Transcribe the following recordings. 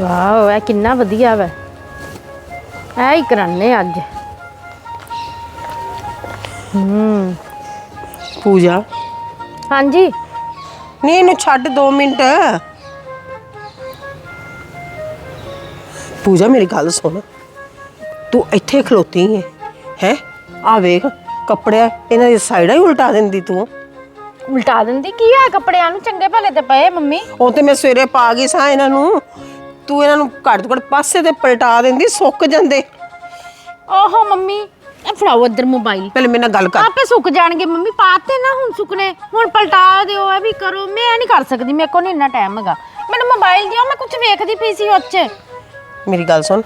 Wow ਇਹ ਕਿੰਨਾ ਵਧੀਆ ਵਾ। ਐ ਹੀ ਕਰਾਨੇ ਅੱਜ। ਹੂੰ। ਪੂਜਾ। ਹਾਂਜੀ। ਨਹੀਂ ਇਹਨੂੰ ਛੱਡ 2 ਮਿੰਟ। ਪੂਜਾ ਮੇਰੀ ਗੱਲ ਸੁਣ। ਤੂੰ ਇੱਥੇ ਖਲੋਤੀ ਹੈ ਹੈ? ਆ ਵੇਖ ਕੱਪੜੇ ਇਹਨਾਂ ਦੀ ਸਾਈਡਾਂ ਹੀ ਉਲਟਾ ਦਿੰਦੀ ਤੂੰ। ਉਲਟਾ ਦਿੰਦੀ? ਕੀ ਆ ਕੱਪੜਿਆਂ ਨੂੰ ਚੰਗੇ ਭਲੇ ਤੇ ਪਏ ਮੰਮੀ? ਉਹ ਤੇ ਮੈਂ ਸਵੇਰੇ ਪਾ ਗਈ ਸਾਂ ਇਹਨਾਂ ਨੂੰ। ਤੂੰ ਇਹਨਾਂ ਨੂੰ ਘੱਟ ਤੋਂ ਘੱਟ ਪਾਸੇ ਤੇ ਪਲਟਾ ਦਿੰਦੀ ਸੁੱਕ ਜਾਂਦੇ। ਓਹੋ ਮੰਮੀ ਇਹ ਫੜਾਓ ਇੱਧਰ ਮੋਬਾਈਲ। ਪਹਿਲੇ ਮੇਰੇ ਨਾਲ ਗੱਲ ਕਰ। ਆਪੇ ਸੁੱਕ ਜਾਣਗੇ ਮੰਮੀ ਪਾਤੇ ਨਾ ਹੁਣ ਸੁੱਕਨੇ ਹੁਣ ਪਲਟਾ ਦਿਓ ਇਹ ਵੀ ਕਰੋ। ਮੈਂ ਨਹੀਂ ਕਰ ਸਕਦੀ ਮੇਰੇ ਕੋਲ ਨਹੀਂ ਇੰਨਾ ਟਾਈਮ ਹੈਗਾ। ਮੈਨੂੰ ਮੋਬਾਈਲ ਦਿਓ ਮੈਂ ਕੁਝ ਵੇਖਦੀ ਪਈ ਸੀ ਉੱਚ। ਮੇਰੀ ਗੱਲ ਸੁਣ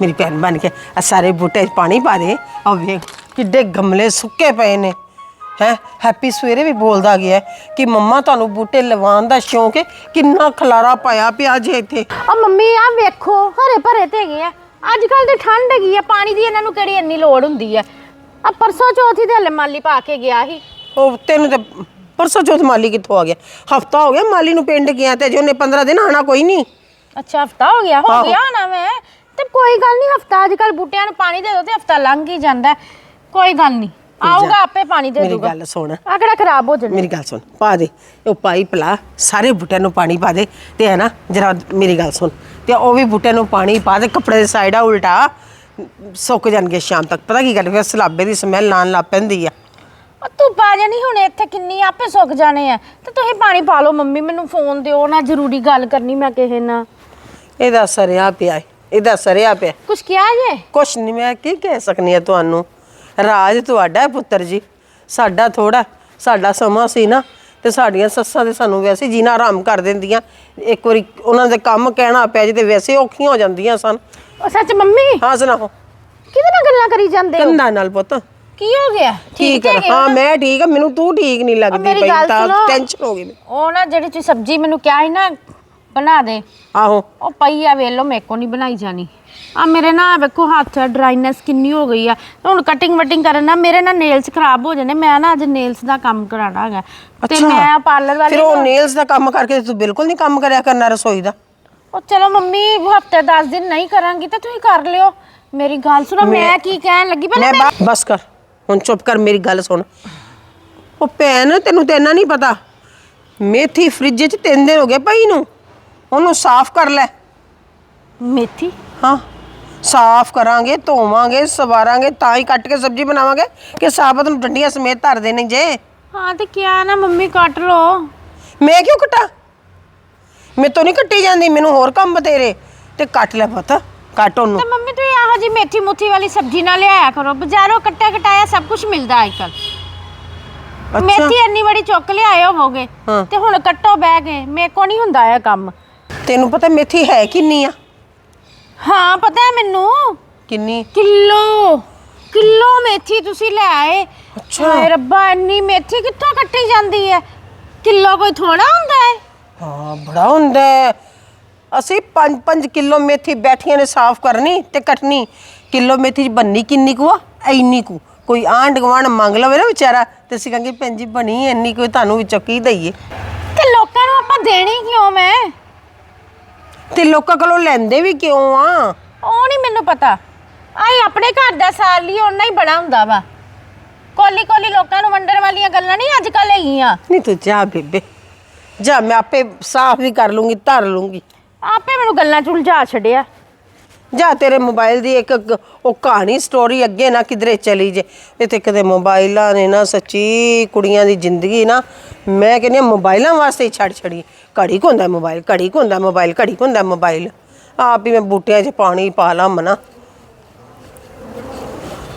ਮੇਰੀ ਭੈਣ ਬਣ ਕੇ ਆ ਸਾਰੇ ਬੂਟੇ 'ਚ ਪਾਣੀ ਪਾ ਦੇ ਆ ਵੇਖ ਕਿੱਡੇ ਗਮਲੇ ਸੁੱਕੇ ਪਏ ਨੇ। ਹੈ? ਹੈਪੀ ਸਵੇਰੇ ਵੀ ਬੋਲਦਾ ਗਿਆ ਕਿ ਮੰਮਾ ਤੁਹਾਨੂੰ ਬੂਟੇ ਲਵਾਉਣ ਦਾ ਸ਼ੌਂਕ ਹੈ। ਕਿੰਨਾ ਖਲਾਰਾ ਪਾਇਆ ਪਿਆ ਜੇ ਇੱਥੇ। ਆ ਮੰਮੀ ਆ ਵੇਖੋ ਹਰੇ ਭਰੇ ਤੇ ਹੈਗੇ ਆ। ਅੱਜ ਕੱਲ ਤੇ ਠੰਡ ਹੈਗੀ ਆ ਪਾਣੀ ਦੀ ਇਹਨਾਂ ਨੂੰ ਕਿਹੜੀ ਇੰਨੀ ਲੋੜ ਹੁੰਦੀ ਆ। ਆ ਪਰਸੋਂ ਚੌਥੀ ਤੇ ਹਲੇ ਮਾਲੀ ਪਾ ਕੇ ਗਿਆ ਸੀ। ਉਹ ਤੈਨੂੰ ਤੇ ਪਰਸੋਂ ਚੌਥ ਮਾਲੀ ਕਿੱਥੋਂ ਆ ਗਿਆ? ਹਫਤਾ ਹੋ ਗਿਆ ਮਾਲੀ ਨੂੰ ਪਿੰਡ ਗਿਆ ਤੇ ਜੇ ਉਹਨੇ 15 ਦਿਨ ਆਣਾ ਕੋਈ ਨਹੀਂ। ਅੱਛਾ ਹਫਤਾ ਹੋ ਗਿਆ ਹੋ ਆਹੋ। ਗਿਆ ਨਾ ਮੈਂ। ਤੇ ਕੋਈ ਗੱਲ ਨਹੀਂ ਹਫਤਾ ਅੱਜ ਕੱਲ ਬੂਟਿਆਂ ਨੂੰ ਪਾਣੀ ਦੇ ਦੋ ਤੇ ਹਫਤਾ ਲੰਘ ਹੀ ਜਾਂਦਾ। ਹੈ। ਕੋਈ ਗੱਲ ਨਹੀਂ। ਆਊਗਾ ਆਪੇ ਪਾਣੀ ਦੇ ਮੇਰੀ ਦੂਗਾ ਗੱਲ ਸੁਣ। ਆ ਕਿਹੜਾ ਖਰਾਬ ਹੋ ਜਾਣਾ। ਮੇਰੀ ਗੱਲ ਸੁਣ ਪਾ ਦੇ। ਉਹ ਪਾਈਪ ਲਾ ਸਾਰੇ ਬੂਟਿਆਂ ਨੂੰ ਪਾਣੀ ਪਾ ਦੇ। ਤੇ ਹੈ ਨਾ ਜਰਾ ਮੇਰੀ ਗੱਲ ਸੁਣ। ਤੇ ਉਹ ਵੀ ਬੂਟਿਆਂ ਨੂੰ ਪਾਣੀ ਪਾ ਦੇ ਕੱਪੜੇ ਦੇ ਸਾਈਡਾਂ ਉਲਟਾ। ਸੁੱਕ ਜਾਣਗੇ ਸ਼ਾਮ ਤੱਕ। ਪਤਾ ਕੀ ਗੱਲ ਫਿਰ ਸਲਾਬੇ ਦੀ ਸਮੈਲ ਆਉਣ ਲੱਗ ਪੈਂਦੀ ਆ। ਤੂੰ ਪਾ ਜਾਣੀ ਹੁਣ ਇੱਥੇ ਕਿੰਨੀ ਆਪੇ ਸੁੱਕ ਜਾਣੇ ਆ। ਤੇ ਤੁਸੀਂ ਪਾਣੀ ਪਾ ਲਓ ਮੰਮੀ ਮੈਨੂੰ ਫੋਨ ਦਿਓ ਨਾ ਜ਼ਰੂਰੀ ਗੱਲ ਕਰਨੀ ਮੈਂ ਕਿਸੇ ਨਾਲ। ਇਹਦਾ ਸਰਿਆ ਪਿਆ ਏ, ਇਹਦਾ ਸਰਿਆ ਪਿਆ ਕੁਛ ਕਿਹਾ ਜੇ? ਕੁਛ ਨਹੀਂ ਮੈਂ ਕੀ ਕਹਿ ਸਕਨੀ ਆ ਤੁਹਾਨੂੰ? ਰਾਜ ਤੁਹਾਡਾ ਹੈ ਪੁੱਤਰ ਜੀ। ਸਾਡਾ ਥੋੜਾ ਸਾਡਾ ਸਮਾਂ ਸੀ ਨਾ ਤੇ ਸਾਡੀਆਂ ਸੱਸਾਂ ਤੇ ਸਾਨੂੰ ਵੈਸੇ ਜੀਣਾ ਆਰਾਮ ਕਰ ਦਿੰਦੀਆਂ। ਇੱਕ ਵਾਰੀ ਉਹਨਾਂ ਦੇ ਕੰਮ ਕਹਿਣਾ ਪਿਆ ਜੀ ਤੇ ਵੈਸੇ ਔਖੀਆਂ ਹੋ ਜਾਂਦੀਆਂ ਸਨ। ਉਹ ਸੱਚ ਮੰਮੀ? ਹਾਂ ਸੁਣਾਓ। ਕਿਹਦੇ ਨਾਲ ਗੱਲਾਂ ਕਰੀ ਜਾਂਦੇ ਹੋ? ਕੰਦਾ ਨਾਲ ਪੁੱਤ। ਕੀ ਹੋ ਗਿਆ? ਠੀਕ ਹੈ ਹਾਂ ਮੈਂ ਠੀਕ ਆ ਮੈਨੂੰ ਤੂੰ ਠੀਕ ਨਹੀਂ ਲੱਗਦੀ ਮੇਰੀ ਪਈ ਗੱਲ ਤਾਂ ਸੁਣੋ। ਟੈਨਸ਼ਨ ਹੋ ਗਈ ਮੈਨੂੰ। ਉਹ ਨਾ ਜਿਹੜੀ ਤੁਸੀਂ ਸਬਜ਼ੀ ਮੈਨੂੰ ਕਿਹਾ ਸੀ ਨਾ ਬਣਾ ਦੇ। ਆਹੋ। ਉਹ ਪਈ ਆ ਵੇਲੋ ਮੇਰੇ ਕੋ ਨਹੀਂ ਬਣਾਈ ਜਾਣੀ। ਆ ਮੇਰੇ ਨਾ ਵੇਖੋ ਹੱਥ ਡਰਾਈਨੈਸ ਕਿੰਨੀ ਹੋ ਗਈ ਆ। ਹੁਣ ਕਟਿੰਗ ਵਟਿੰਗ ਕਰਨ ਨਾਲ ਮੇਰੇ ਨਾ ਨੇਲਸ ਖਰਾਬ ਹੋ ਜਾਣੇ ਮੈਂ ਨਾ ਅੱਜ ਨੇਲਸ ਦਾ ਕੰਮ ਕਰਾਣਾ ਹੈਗਾ। ਤੇ ਅੱਛਾ। ਮੈਂ ਪਾਰਲਰ ਵਾਲੀ ਫਿਰ ਉਹ ਨੇਲਸ ਦਾ ਕੰਮ ਕਰਕੇ ਤੂੰ ਬਿਲਕੁਲ ਨਹੀਂ ਕੰਮ ਕਰਿਆ ਕਰਨਾ ਰਸੋਈ ਦਾ? ਉਹ ਚਲੋ ਮੰਮੀ ਹਫ਼ਤੇ 10 ਦਿਨ ਨਹੀਂ ਕਰਾਂਗੀ ਤਾਂ ਤੁਸੀਂ ਕਰ ਲਿਓ। ਮੇਰੀ ਗੱਲ ਸੁਣੋ ਮੈਂ ਕੀ ਕਹਿਣ ਲੱਗੀ? ਪਹਿਲਾਂ ਮੈਂ ਬਾ- ਬਸ ਕਰ ਹੁਣ ਚੁੱਪ ਕਰ ਮੇਰੀ ਗੱਲ ਸੁਣ। ਉਹ ਭੈਣ ਤੈਨੂੰ ਤੇ ਇੰਨਾ ਨਹੀਂ ਪਤਾ। ਮੇਥੀ ਫ੍ਰਿਜ 'ਚ ਤਿੰਨ ਦਿਨ ਹੋ ਗਏ ਪਈ ਨੂੰ। ਉਹਨੂੰ ਸਾਫ਼ ਕਰ ਲੈ। ਮੇਥੀ? ਹਾਂ। ਸਾਫ਼ ਕਰਾਂਗੇ ਧੋਵਾਂਗੇ ਸਵਾਰਾਂਗੇ ਤਾਂ ਹੀ ਕੱਟ ਕੇ ਸਬਜ਼ੀ ਬਣਾਵਾਂਗੇ ਕਿ ਸਾਬਤ ਨੂੰ ਡੰਡੀਆਂ ਸਮੇਤ ਧਰ ਦੇਣੇ ਜੇ। ਹਾਂ ਤੇ ਕਿਹਾ ਨਾ ਮੰਮੀ ਕੱਟ ਲਓ। ਮੈਂ ਕਿਉਂ ਕਟਾ? ਮੈਂ ਤੋਂ ਨਹੀਂ ਕੱਟੀ ਜਾਂਦੀ ਮੈਨੂੰ ਹੋਰ ਕੰਮ ਬਤੇਰੇ ਤੇ ਕੱਟ ਲੈ ਪੁੱਤ ਕੱਟ ਉਹਨੂੰ। ਤੇ ਮੰਮੀ ਤੁਸੀਂ ਇਹੋ ਜੀ ਮੇਥੀ ਮੁੱਥੀ ਵਾਲੀ ਸਬਜ਼ੀ ਨਾ ਲਿਆਇਆ ਕਰੋ। ਬਾਜ਼ਾਰੋਂ ਕੱਟਿਆ ਕਟਾਇਆ ਸਭ ਕੁਝ ਮਿਲਦਾ ਅੱਜ ਕੱਲ ਅੱਛਾ। ਮੇਥੀ ਇੰਨੀ ਬੜੀ ਚੁੱਕ ਲਿਆਏ ਹੋਵੋਗੇ ਹਾਂ। ਤੇ ਹੁਣ ਕੱਟੋ ਬਹਿ ਕੇ। ਮੇਰੇ ਕੋ ਨਹੀਂ ਹੁੰਦਾ ਇਹ ਕੰਮ। ਤੈਨੂੰ ਪਤਾ ਮੇਥੀ ਹੈ ਕਿੰਨੀ ਆ? ਹਾਂ ਪਤਾ ਹੈ ਮੈਨੂੰ। ਕਿੰਨੀ? ਕਿਲੋ ਕਿਲੋ ਮੇਥੀ ਤੁਸੀਂ ਲੈ ਆਏ। ਅੱਛਾ। ਹਾਏ ਰੱਬਾ ਇੰਨੀ ਮੇਥੀ ਕਿੱਥੋਂ ਕੱਟੀ ਜਾਂਦੀ ਹੈ? ਕਿਲੋ ਕੋਈ ਥੋੜਾ ਹੁੰਦਾ ਹੈ? ਹਾਂ ਬੜਾ ਹੁੰਦਾ ਹੈ। ਅਸੀਂ 5-5 ਕਿਲੋ ਮੇਥੀ ਬੈਠੀਆਂ ਨੇ ਸਾਫ਼ ਕਰਨੀ ਤੇ ਕੱਟਣੀ। ਕਿਲੋ ਮੇਥੀ ਚ ਬੰਨੀ ਕਿੰਨੀ ਕੁ ਆ? ਐਨੀ ਕੁ। ਕੋਈ ਆਂਢ ਗੁਆਂਢ ਮੰਗ ਲਵੇ ਨਾ ਵਿਚਾਰਾ ਤੇ ਅਸੀਂ ਕਹਾਂਗੇ ਭੈਣ ਜੀ ਬਣੀ ਐਨੀ ਕੋਈ ਤੁਹਾਨੂੰ ਵਿੱਚੋਂ ਕੀ ਦਈਏ। ਤੇ ਲੋਕਾਂ ਨੂੰ ਆਪਾਂ ਦੇਣੀ ਕਿਉਂ ਮੈਂ? ਤੇ ਲੋਕਾਂ ਕੋਲੋਂ ਲੈਂਦੇ ਵੀ ਕਿਉਂ ਆ? ਉਹ ਨਹੀਂ ਮੈਨੂੰ ਪਤਾ। ਆਈ ਆਪਣੇ ਘਰ ਦਾ ਸਾਲ ਲਈ ਓਨਾ ਹੀ ਬੜਾ ਹੁੰਦਾ ਵਾ। ਕੋਲੀ ਕੋਲੀ ਲੋਕਾਂ ਨੂੰ ਵੰਡਣ ਵਾਲੀਆਂ ਗੱਲਾਂ ਨਹੀਂ ਅੱਜ ਕੱਲ ਹੈਗੀਆਂ। ਨਹੀਂ ਤੂੰ ਜਾ ਬੇਬੇ। ਜਾ ਮੈਂ ਆਪੇ ਸਾਫ਼ ਵੀ ਕਰ ਲੂੰਗੀ ਧਰ ਲੂੰਗੀ। ਆਪੇ ਮੈਨੂੰ ਗੱਲਾਂ ਚ ਉਲਝਾ ਛੱਡਿਆ। ਜਾ ਤੇਰੇ ਮੋਬਾਈਲ ਦੀ ਇੱਕ ਇੱਕ ਉਹ ਕਹਾਣੀ ਸਟੋਰੀ ਅੱਗੇ ਨਾ ਕਿਧਰੇ ਚਲੀ ਜੇ। ਇੱਥੇ ਕਿਤੇ ਮੋਬਾਈਲਾਂ ਨੇ ਨਾ ਸੱਚੀ ਕੁੜੀਆਂ ਦੀ ਜ਼ਿੰਦਗੀ ਨਾ ਮੈਂ ਕਹਿੰਦੀ ਹਾਂ ਮੋਬਾਈਲਾਂ ਵਾਸਤੇ ਹੀ ਛੱਡ ਛੜੀ ਘੜੀ ਕੁ ਹੁੰਦਾ ਮੋਬਾਈਲ, ਘੜੀ ਕੁ ਹੁੰਦਾ ਮੋਬਾਈਲ, ਘੜੀ ਕੁ ਹੁੰਦਾ ਮੋਬਾਈਲ। ਆਪ ਹੀ ਮੈਂ ਬੂਟਿਆਂ 'ਚ ਪਾਣੀ ਪਾ ਲਾ ਮਨਾ।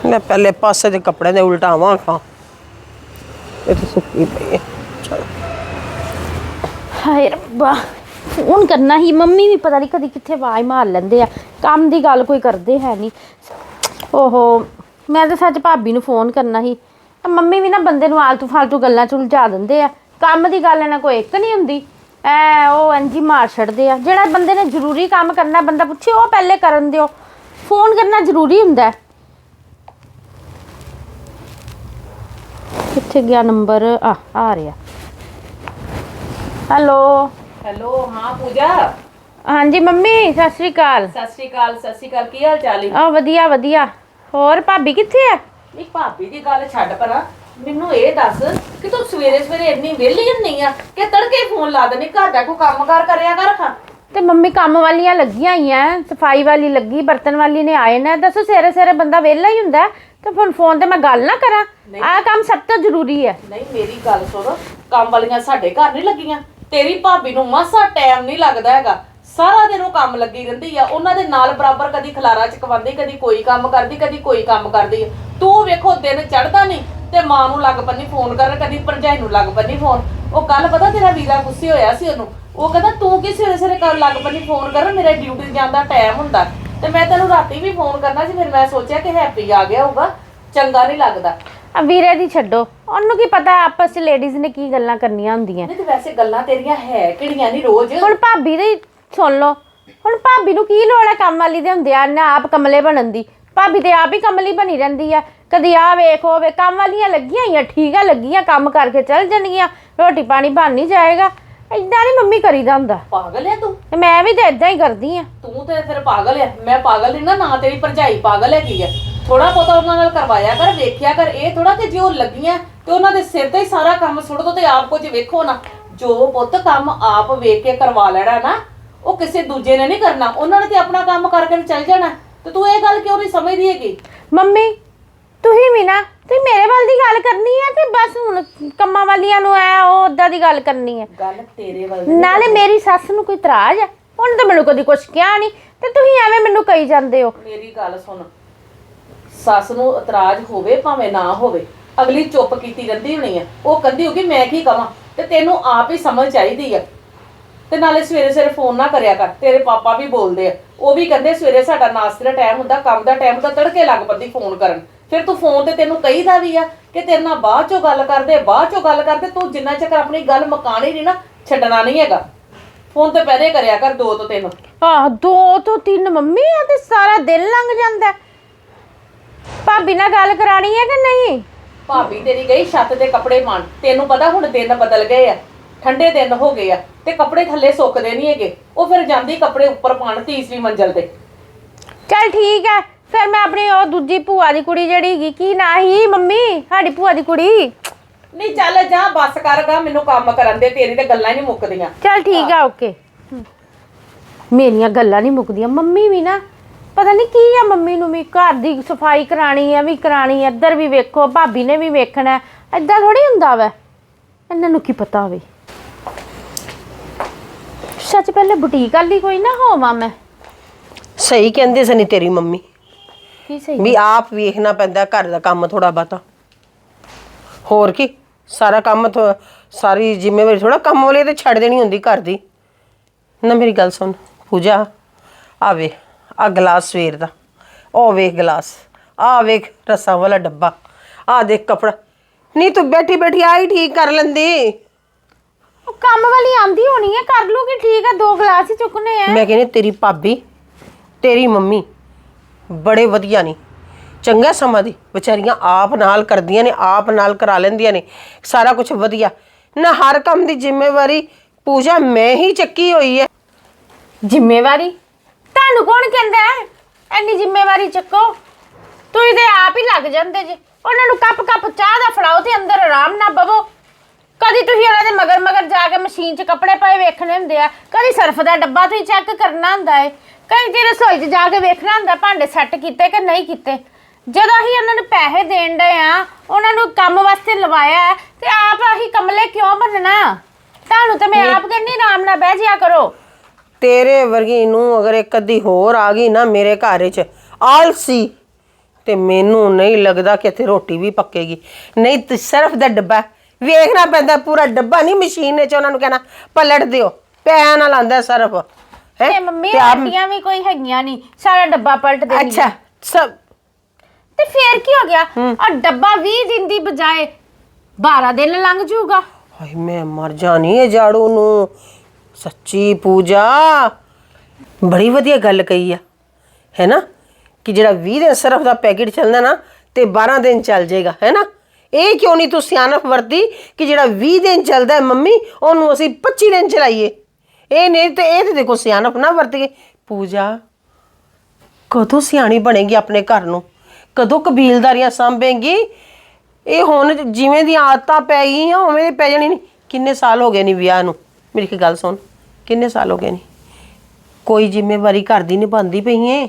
ਮੈਂ ਪਹਿਲੇ ਪਾਸੇ ਦੇ ਕੱਪੜੇ ਦੇ ਉਲਟਾਵਾਂ ਖਾਂ। ਇਹ ਤਾਂ ਸੁੱਕੀ ਪਈ ਹੈ। ਚਲੋ। ਹਾਏ ਰੱਬਾ, ਫੋਨ ਕਰਨਾ ਹੀ, ਮੰਮੀ ਵੀ ਪਤਾ ਨਹੀਂ ਕਦੀ ਕਿੱਥੇ ਆਵਾਜ਼ ਮਾਰ ਲੈਂਦੇ ਆ। ਕੰਮ ਦੀ ਗੱਲ ਕੋਈ ਕਰਦੇ ਹੈ ਨਹੀਂ। ਓਹੋ, ਮੈਂ ਤਾਂ ਸੱਚ ਭਾਬੀ ਨੂੰ ਫੋਨ ਕਰਨਾ ਸੀ। ਆ ਮੰਮੀ ਵੀ ਨਾ ਬੰਦੇ ਨੂੰ ਆਲਤੂ ਫਾਲਤੂ ਗੱਲਾਂ ਚ ਉਲਝਾ ਦਿੰਦੇ ਆ। ਕੰਮ ਦੀ ਗੱਲ ਇਹਨਾਂ ਕੋਈ ਇੱਕ ਨਹੀਂ ਹੁੰਦੀ। ਐ, ਉਹ ਇੰਜੀ ਮਾਰ ਛੱਡਦੇ ਆ। ਜਿਹੜਾ ਬੰਦੇ ਨੇ ਜ਼ਰੂਰੀ ਕੰਮ ਕਰਨਾ, ਬੰਦਾ ਪੁੱਛੇ, ਉਹ ਪਹਿਲੇ ਕਰਨ ਦਿਓ। ਫੋਨ ਕਰਨਾ ਜ਼ਰੂਰੀ ਹੁੰਦਾ ਹੈ। ਕਿੱਥੇ ਗਿਆ ਨੰਬਰ? ਆ ਆ ਰਿਹਾ। ਹੈਲੋ। ਹੈਲੋ, ਹਾਂ ਪੂਜਾ। ਹਾਂਜੀ ਮੰਮੀ ਸਤਿ ਸ਼੍ਰੀ ਅਕਾਲ। ਸਤਿ ਸ਼੍ਰੀ ਅਕਾਲ ਸਤਿ ਸ਼੍ਰੀ ਅਕਾਲ ਕੀ ਹਾਲ ਚਾਲ ਹੈ ਆ ਵਧੀਆ ਵਧੀਆ। ਹੋਰ ਭਾਬੀ ਕਿੱਥੇ ਆ ਨਹੀਂ ਭਾਬੀ ਦੀ ਗੱਲ ਛੱਡ ਪਰਾਂ। ਮੈਨੂੰ ਇਹ ਦੱਸ ਕਿ ਤੂੰ ਸਵੇਰੇ ਸਵੇਰੇ ਇੰਨੀ ਵਿਹਲੀ ਨਹੀਂ ਆ ਕਿ ਤੜਕੇ ਫੋਨ ਲਾ ਦੇਣੀ ਘਰ ਦਾ ਕੋਈ ਕੰਮਕਾਰ ਕਰਿਆ ਕਰ ਖਾਂ ਤੇ ਮੰਮੀ ਕੰਮ ਵਾਲੀਆਂ ਲੱਗੀਆਂ ਹੋਈਆਂ ਸਫ਼ਾਈ ਵਾਲੀ ਲੱਗੀ ਬਰਤਨ ਵਾਲੀ ਨੇ ਆਏ ਨੇ। ਦੱਸੋ ਸਵੇਰੇ ਸਵੇਰੇ ਬੰਦਾ ਵਿਹਲਾ ਹੀ ਹੁੰਦਾ ਹੈ, ਤੇ ਫਿਰ ਫੋਨ ਤੇ ਮੈਂ ਗੱਲ ਨਾ ਕਰਾਂ। ਆਹ ਕੰਮ ਸਭ ਤੋਂ ਜ਼ਰੂਰੀ ਹੈ ਨਹੀਂ ਮੇਰੀ ਗੱਲ ਸੁਣ। ਕੰਮ ਵਾਲੀਆਂ ਸਾਡੇ ਘਰ ਨਹੀਂ ਲੱਗੀਆਂ। ਤੇਰੀ ਭਾਬੀ ਨੂੰ ਮਾਸਾ ਟਾਈਮ ਨਹੀਂ ਲੱਗਦਾ ਹੈਗਾ। ਸਾਰਾ ਦਿਨ ਉਹ ਕੰਮ ਲੱਗੀ ਰਹਿੰਦੀ ਆ। ਉਹਨਾਂ ਦੇ ਨਾਲ ਬਰਾਬਰ ਕਦੀ ਖਲਾਰਾ ਚਕਵਾਉਂਦੀ ਕਦੀ ਕੋਈ ਕੰਮ ਕਰਦੀ ਕਦੀ ਕੋਈ ਕੰਮ ਕਰਦੀ। ਤੂੰ ਵੇਖੋ ਦਿਨ ਚੜਦਾ ਨਹੀਂ ਤੇ ਮਾਂ ਨੂੰ ਲੱਗ ਪੰਨੀ ਫੋਨ ਕਰਨ ਕਦੀ ਭਰਜਾਈ ਨੂੰ ਲੱਗ ਪੰਨੀ ਫੋਨ। ਉਹ ਕੱਲ ਪਤਾ ਤੇਰਾ ਵੀਰਾ ਗੁੱਸੇ ਹੋਇਆ ਸੀ ਉਹਨੂੰ। ਉਹ ਕਹਿੰਦਾ ਤੂੰ ਕੀ ਸਵੇਰੇ ਸਵੇਰੇ ਕਰ ਲੱਗ ਪੰਨੀ ਫੋਨ ਕਰਨ? ਮੇਰਾ ਡਿਊਟੀ ਜਾਣ ਦਾ ਟਾਈਮ ਹੁੰਦਾ। ਤੇ ਮੈਂ ਤੈਨੂੰ ਰਾਤੀ ਵੀ ਫੋਨ ਕਰਨਾ ਸੀ ਫਿਰ ਮੈਂ ਸੋਚਿਆ ਕਿ ਹੈਪੀ ਆ ਗਿਆ ਹੋਊਗਾ। ਚੰਗਾ ਨਹੀਂ ਲੱਗਦਾ। ਆ ਵੀਰੇ ਦੀ ਛੱਡੋ। ਉਹਨੂੰ ਕੀ ਪਤਾ ਆਪਸ ਚ ਲੇਡੀਜ਼ ਨੇ ਕੀ ਗੱਲਾਂ ਕਰਨੀਆਂ ਹੁੰਦੀਆਂ। ਨਹੀਂ ਤੇ ਵੈਸੇ ਗੱਲਾਂ ਤੇਰੀਆਂ ਹੈ ਕਿਹੜੀਆਂ? ਨਹੀਂ ਰੋਜ਼। ਹੁਣ ਭਾਬੀ ਦੀ ਸੁਣ ਲਓ। ਹੁਣ ਭਾਬੀ ਨੂੰ ਕੀ ਲੋੜ ਹੈ ਕੰਮ ਵਾਲੀ ਦੇ ਹੁੰਦੇ ਆ ਨਾ ਆਪ ਕਮਲੇ ਬਣਨ ਦੀ। ਭਾਬੀ ਤੇ ਆਪ ਹੀ ਕਮਲੀ ਬਣੀ ਰਹਿੰਦੀ ਆ। ਕਦੀ ਆ ਵੇਖ ਹੋਵੇ ਕੰਮ ਵਾਲੀਆਂ ਲੱਗੀਆਂ ਹੋਈਆਂ ਠੀਕ ਆ ਲੱਗੀਆਂ ਕੰਮ ਕਰਕੇ ਚੱਲ ਜਾਣਗੀਆਂ। ਰੋਟੀ ਪਾਣੀ ਬਣ ਨਹੀਂ ਜਾਏਗਾ। ਏਦਾਂ ਨਹੀਂ ਮੰਮੀ ਕਰੀਦਾ ਹੁੰਦਾ। ਪਾਗਲ ਹੈ ਤੂੰ? ਤੇ ਮੈਂ ਵੀ ਤੇ ਏਦਾਂ ਹੀ ਕਰਦੀ ਆ। ਤੂੰ ਤੇ ਫਿਰ ਪਾਗਲ ਹੈ ਮੈਂ ਪਾਗਲ ਨਹੀਂ ਨਾ ਨਾ ਤੇਰੀ ਭਰਜਾਈ ਪਾਗਲ ਹੈਗੀ ਆ। ਥੋੜਾ ਬਹੁਤਾ ਉਹਨਾਂ ਨਾਲ ਕਰਵਾਇਆ ਕਰ ਵੇਖਿਆ ਕਰ। ਇਹ ਥੋੜਾ ਕਿ ਜੇ ਉਹ ਲੱਗੀਆਂ ਤੇ ਉਹਨਾਂ ਦੇ ਸਿਰ ਤੇ ਹੀ ਸਾਰਾ ਕੰਮ ਸੁੱਟ ਦੋ ਤੇ ਆਪ ਕੁਝ ਵੇਖੋ ਨਾ। ਜੋ ਪੁੱਤ ਕੰਮ ਆਪ ਵੇਖ ਕੇ ਕਰਵਾ ਲੈਣਾ ਨਾ ਉਹ ਕਿਸੇ ਦੂਜੇ ਨੇ ਨਹੀਂ ਕਰਨਾ। ਉਹਨਾਂ ਨੇ ਤੇ ਆਪਣਾ ਕੰਮ ਕਰਕੇ ਚੱਲ ਜਾਣਾ। ਤੇ ਤੂੰ ਇਹ ਗੱਲ ਕਿਉਂ ਨਹੀਂ ਸਮਝਦੀ ਹੈਗੀ? ਮੰਮੀ ਤੁਸੀਂ ਵੀ ਨਾ ਤੁਸੀਂ ਮੇਰੇ ਵੱਲ ਦੀ ਗੱਲ ਕਰਨੀ ਹੈ ਕਿ ਬਸ ਹੁਣ ਕੰਮਾਂ ਵਾਲੀਆਂ ਨੂੰ ਐ ਉਹ ਓਦਾਂ ਦੀ ਗੱਲ ਕਰਨੀ ਹੈ ਗੱਲ ਤੇਰੇ ਵੱਲ ਦੀ ਨਾਲੇ ਮੇਰੀ ਸੱਸ ਨੂੰ ਕੋਈ ਇਤਰਾਜ਼ ਹੈ ਉਹਨੇ ਤਾਂ ਮੈਨੂੰ ਕਦੀ ਕੁਛ ਕਿਹਾ ਨਹੀਂ। ਤੇ ਤੁਸੀਂ ਐਵੇਂ ਮੈਨੂੰ ਕਹੀ ਜਾਂਦੇ ਹੋ। ਮੇਰੀ ਗੱਲ ਸੁਣ। ਸੱਸ ਨੂੰ ਇਤਰਾਜ਼ ਹੋਵੇ ਭਾਵੇਂ ਨਾ ਹੋਵੇ ਅਗਲੀ ਚੁੱਪ ਕੀਤੀ ਰਹਿੰਦੀ ਹੋਣੀ ਆ। ਉਹ ਕਹਿੰਦੀ ਹੋਗੀ ਮੈਂ ਕੀ ਕਵਾਂ? ਤੇ ਤੈਨੂੰ ਆਪ ਹੀ ਸਮਝ ਚਾਹੀਦੀ ਆ। ਤੇ ਨਾਲੇ ਸਵੇਰੇ ਸਵੇਰੇ ਫੋਨ ਨਾ ਕਰਿਆ ਕਰ ਤੇਰੇ ਪਾਪਾ ਵੀ ਬੋਲਦੇ ਆ। ਉਹ ਵੀ ਕਹਿੰਦੇ ਸਵੇਰੇ ਸਾਡਾ ਨਾਸ਼ਤੇ ਦਾ ਟਾਈਮ ਹੁੰਦਾ ਕੰਮ ਦਾ ਟਾਈਮ ਹੁੰਦਾ ਤੜਕੇ ਲੱਗ ਪੱਦੀ ਫੋਨ ਕਰਨ। ਫਿਰ ਤੂੰ ਫੋਨ ਤੇ ਤੈਨੂੰ ਕਹੀਦਾ ਵੀ ਆ ਕਿ ਤੇਰੇ ਨਾਲ ਬਾਅਦ ਚੋਂ ਗੱਲ ਕਰਦੇ ਬਾਅਦ ਚੋਂ ਗੱਲ ਕਰਦੇ ਤੂੰ ਜਿੰਨਾ ਚਿਰ ਆਪਣੀ ਗੱਲ ਮੁਕਾਣੀ ਨਹੀਂ ਨਾ ਛੱਡਣਾ ਨਹੀਂ ਹੈਗਾ। ਫੋਨ ਤੇ ਪਹਿਲੇ ਕਰਿਆ ਕਰ ਦੋ ਤੋਂ ਤਿੰਨ। ਆਹ ਦੋ ਤੋਂ ਤਿੰਨ ਮੰਮੀ ਆ ਤੇ ਸਾਰਾ ਦਿਨ ਲੰਘ ਜਾਂਦਾ। ਹੈ। ਭਾਬੀ ਨਾਲ ਗੱਲ ਕਰਾਣੀ ਹੈ ਕਿ ਨਹੀਂ? ਭਾਬੀ ਤੇਰੀ ਗਈ ਛੱਤ ਤੇ ਕੱਪੜੇ ਪਾਣ ਤੈਨੂੰ ਪਤਾ ਹੁਣ ਦਿਨ ਬਦਲ ਗਏ ਆ। ਠੰਡੇ ਦਿਨ ਹੋ ਗਏ ਆ ਤੇ ਕੱਪੜੇ ਥੱਲੇ ਸੁੱਕਦੇ ਨਹੀਂ ਹੈਗੇ। ਉਹ ਫਿਰ ਜਾਂਦੀ ਕੱਪੜੇ ਉੱਪਰ ਪਾਣ ਤੀਸਰੀ ਮੰਜ਼ਲ ਤੇ। ਚਲ ਠੀਕ ਹੈ ਫਿਰ ਮੈਂ ਆਪਣੀ ਉਹ ਦੂਜੀ ਭੂਆ ਦੀ ਕੁੜੀ ਜਿਹੜੀ ਹੈਗੀ ਕੀ ਨਾਂ ਹੀ ਮੰਮੀ? ਸਾਡੀ ਭੂਆ ਦੀ ਕੁੜੀ? ਨਹੀਂ ਚੱਲ ਜਾ ਬੱਸ ਕਰਗਾ ਮੈਨੂੰ ਕੰਮ ਕਰਨ ਦੇ ਤੇਰੀ ਤੇ ਗੱਲਾਂ ਹੀ ਨਹੀਂ ਮੁੱਕਦੀਆਂ। ਚਲ ਠੀਕ ਆ ਓਕੇ। ਮੇਰੀਆਂ ਗੱਲਾਂ ਨਹੀਂ ਮੁੱਕਦੀਆਂ। ਮੰਮੀ ਵੀ ਨਾ ਪਤਾ ਨਹੀਂ ਕੀ ਆ ਮੰਮੀ ਨੂੰ ਵੀ ਘਰ ਦੀ ਸਫ਼ਾਈ ਕਰਾਣੀ ਆ ਵੀ ਕਰਾਣੀ ਆ, ਇੱਧਰ ਵੀ ਵੇਖੋ ਭਾਬੀ ਨੇ ਵੀ ਵੇਖਣਾ ਐਦਾਂ ਥੋੜੀ ਹੁੰਦਾ ਵੈ। ਇਹਨਾਂ ਨੂੰ ਕੀ ਪਤਾ ਹੋਵੇ ਸੱਚ ਪਹਿਲੇ ਬੁਟੀਕ ਵਾਲੀ ਕੋਈ ਨਾ ਹੋਵਾਂ ਮੈਂ? ਸਹੀ ਕਹਿੰਦੇ ਸਨੀ ਤੇਰੀ ਮੰਮੀ। ਕੀ ਸਹੀ ਵੀ ਆਪ ਵੇਖਣਾ ਪੈਂਦਾ ਘਰ ਦਾ ਕੰਮ ਥੋੜਾ ਬਾਤਾ ਹੋਰ ਕੀ? ਸਾਰਾ ਕੰਮ ਥੋ- ਸਾਰੀ ਜ਼ਿੰਮੇਵਾਰੀ ਥੋੜਾ ਕੰਮ ਵਾਲੇ ਤੇ ਛੱਡ ਦੇਣੀ ਹੁੰਦੀ ਘਰ ਦੀ। ਨਾ ਮੇਰੀ ਗੱਲ ਸੁਣ ਪੂਜਾ ਆ ਵੇ ਆ ਗਲਾਸ ਸਵੇਰ ਦਾ। ਉਹ ਵੇਖ ਗਲਾਸ ਆ ਵੇਖ ਰਸਾਂ ਵਾਲਾ ਡੱਬਾ ਆ ਦੇਖ ਕਪੜਾ। ਨਹੀਂ ਤੂੰ ਬੈਠੀ ਬੈਠੀ ਆ ਹੀ ਠੀਕ ਕਰ ਲੈਂਦੀ। ਉਹ ਕੰਮ ਵਾਲੀ ਆਂਦੀ ਹੋਣੀ ਹੈ ਕਰ ਲੂਗੀ ਠੀਕ ਆ ਦੋ ਗਲਾਸ ਹੀ ਚੁੱਕਨੇ ਆ ਮੈਂ ਕਹਿੰਦੀ ਤੇਰੀ ਭਾਬੀ ਤੇਰੀ ਮੰਮੀ ਬੜੇ ਵਧੀਆ ਨੇ। ਚੰਗਾ ਸਮਾਂ ਦੀ। ਵਿਚਾਰੀਆਂ ਆਪ ਨਾਲ ਕਰਦੀਆਂ ਨੇ ਆਪ ਨਾਲ ਕਰਾ ਲੈਂਦੀਆਂ ਨੇ। ਸਾਰਾ ਕੁਝ ਵਧੀਆ। ਨਾ ਹਰ ਕੰਮ ਦੀ ਜ਼ਿੰਮੇਵਾਰੀ ਪੂਜਾ ਮੈਂ ਹੀ ਚੱਕੀ ਹੋਈ ਹੈ। ਜ਼ਿੰਮੇਵਾਰੀ? ਤੁਹਾਨੂੰ ਕੌਣ ਕਹਿੰਦਾ ਹੈ? ਐਨੀ ਜ਼ਿੰਮੇਵਾਰੀ ਚੱਕੋ। ਤੁਸੀਂ ਤੇ ਆਪ ਹੀ ਲੱਗ ਜਾਂਦੇ ਜੇ। ਉਹਨਾਂ ਨੂੰ ਕੱਪ ਕੱਪ ਚਾਹ ਦਾ ਫੜਾਓ ਤੇ ਅੰਦਰ ਆਰਾਮ ਨਾਲ ਬਵੋ। ਕਦੀ ਤੁਸੀਂ ਉਹਨਾਂ ਦੇ ਮਗਰ ਮਗਰ ਜਾ ਕੇ ਮਸ਼ੀਨ 'ਚ ਕੱਪੜੇ ਪਏ ਵੇਖਣੇ ਹੁੰਦੇ ਆ ਕਦੀ ਸਰਫ ਦਾ ਡੱਬਾ ਤੁਸੀਂ ਚੈੱਕ ਕਰਨਾ ਹੁੰਦਾ ਹੈ ਕਈ ਤੇ ਰਸੋਈ 'ਚ ਜਾ ਕੇ ਵੇਖਣਾ ਹੁੰਦਾ ਭਾਂਡੇ ਸੈੱਟ ਕੀਤੇ ਕਿ ਨਹੀਂ ਕੀਤੇ। ਜਦੋਂ ਅਸੀਂ ਉਹਨਾਂ ਨੂੰ ਪੈਸੇ ਦੇਣ ਡਏ ਆ ਉਹਨਾਂ ਨੂੰ ਕੰਮ ਵਾਸਤੇ ਲਵਾਇਆ ਹੈ, ਤੇ ਆਪ ਅਸੀਂ ਕਮਲੇ ਕਿਉਂ ਬਣਨਾ ਤੁਹਾਨੂੰ ਤੇ ਮੈਂ ਆਪ ਕਹਿੰਦੀ ਆਰਾਮ ਨਾਲ ਬਹਿ ਜਿਆ ਕਰੋ। ਤੇਰੇ ਵਰਗੀ ਨੂੰ ਅਗਰ ਇੱਕ ਅੱਧੀ ਹੋਰ ਆ ਗਈ ਨਾ ਮੇਰੇ ਘਰ ਵਿੱਚ ਆਲਸੀ ਤੇ ਮੈਨੂੰ ਨਹੀਂ ਲੱਗਦਾ ਕਿ ਇੱਥੇ ਰੋਟੀ ਵੀ ਪੱਕੇਗੀ। ਨਹੀਂ ਤੇ ਸਿਰਫ ਦਾ ਡੱਬਾ ਵੇਖਣਾ ਪੈਂਦਾ ਪੂਰਾ ਡੱਬਾ ਨਹੀਂ ਮਸ਼ੀਨ ਵਿੱਚ ਉਹਨਾਂ ਨੂੰ ਕਹਿਣਾ ਪਲਟ ਦਿਓ ਪਿਆ ਨਾਲ ਆਂਦਾ ਸਰਫ ਹੈ? ਤੇ ਮੰਮੀ ਆਂਟੀਆਂ ਵੀ ਕੋਈ ਹੈਗੀਆਂ ਨਹੀਂ ਸਾਰਾ ਡੱਬਾ ਪਲਟ ਦੇਣੀ ਅੱਛਾ ਸਭ। ਤੇ ਫੇਰ ਕੀ ਹੋ ਗਿਆ? ਆ ਡੱਬਾ 20 ਦਿਨ ਦੀ ਬਜਾਏ 12 ਦਿਨ ਲੰਘ ਜਾਊਗਾ। ਹਾਏ ਮੈਂ ਮਰ ਜਾਣੀ ਇਹ ਝਾੜੂ ਨੂੰ। ਸੱਚੀ ਪੂਜਾ ਬੜੀ ਵਧੀਆ ਗੱਲ ਕਹੀ ਆ ਹੈ ਨਾ? ਕਿ ਜਿਹੜਾ 20 ਦਿਨ ਸਰਫ ਦਾ ਪੈਕੇਟ ਚੱਲਦਾ ਨਾ ਤੇ 12 ਦਿਨ ਚੱਲ ਜਾਏਗਾ ਹੈ ਨਾ? ਇਹ ਕਿਉਂ ਨਹੀਂ ਤੂੰ ਸਿਆਣਪ ਵਰਤੀ ਕਿ ਜਿਹੜਾ 20 ਦਿਨ ਚੱਲਦਾ ਹੈ ਮੰਮੀ, ਉਹਨੂੰ ਅਸੀਂ 25 ਦਿਨ ਚਲਾਈਏ? ਇਹ ਨਹੀਂ ਤੇ ਇਹ ਤੇ ਦੇਖੋ ਸਿਆਣਪ ਨਾ ਵਰਤ ਗਏ ਪੂਜਾ, ਕਦੋਂ ਸਿਆਣੀ ਬਣੇਗੀ ਆਪਣੇ ਘਰ ਨੂੰ? ਕਦੋਂ ਕਬੀਲਦਾਰੀਆਂ ਸੰਭੇਗੀ? ਇਹ ਹੁਣ ਜਿਵੇਂ ਦੀਆਂ ਆਦਤਾਂ ਪੈ ਗਈਆਂ, ਉਵੇਂ ਦੀ ਪੈ ਜਾਣੀ ਨਹੀਂ ਕਿੰਨੇ ਸਾਲ ਹੋ ਗਏ ਨਹੀਂ ਵਿਆਹ ਨੂੰ? ਮੇਰੀ ਇੱਕ ਗੱਲ ਸੁਣ, ਕਿੰਨੇ ਸਾਲ ਹੋ ਗਏ ਨਹੀਂ ਕੋਈ ਜ਼ਿੰਮੇਵਾਰੀ ਘਰ ਦੀ ਨਿਭਾਉਂਦੀ ਪਈ ਏ?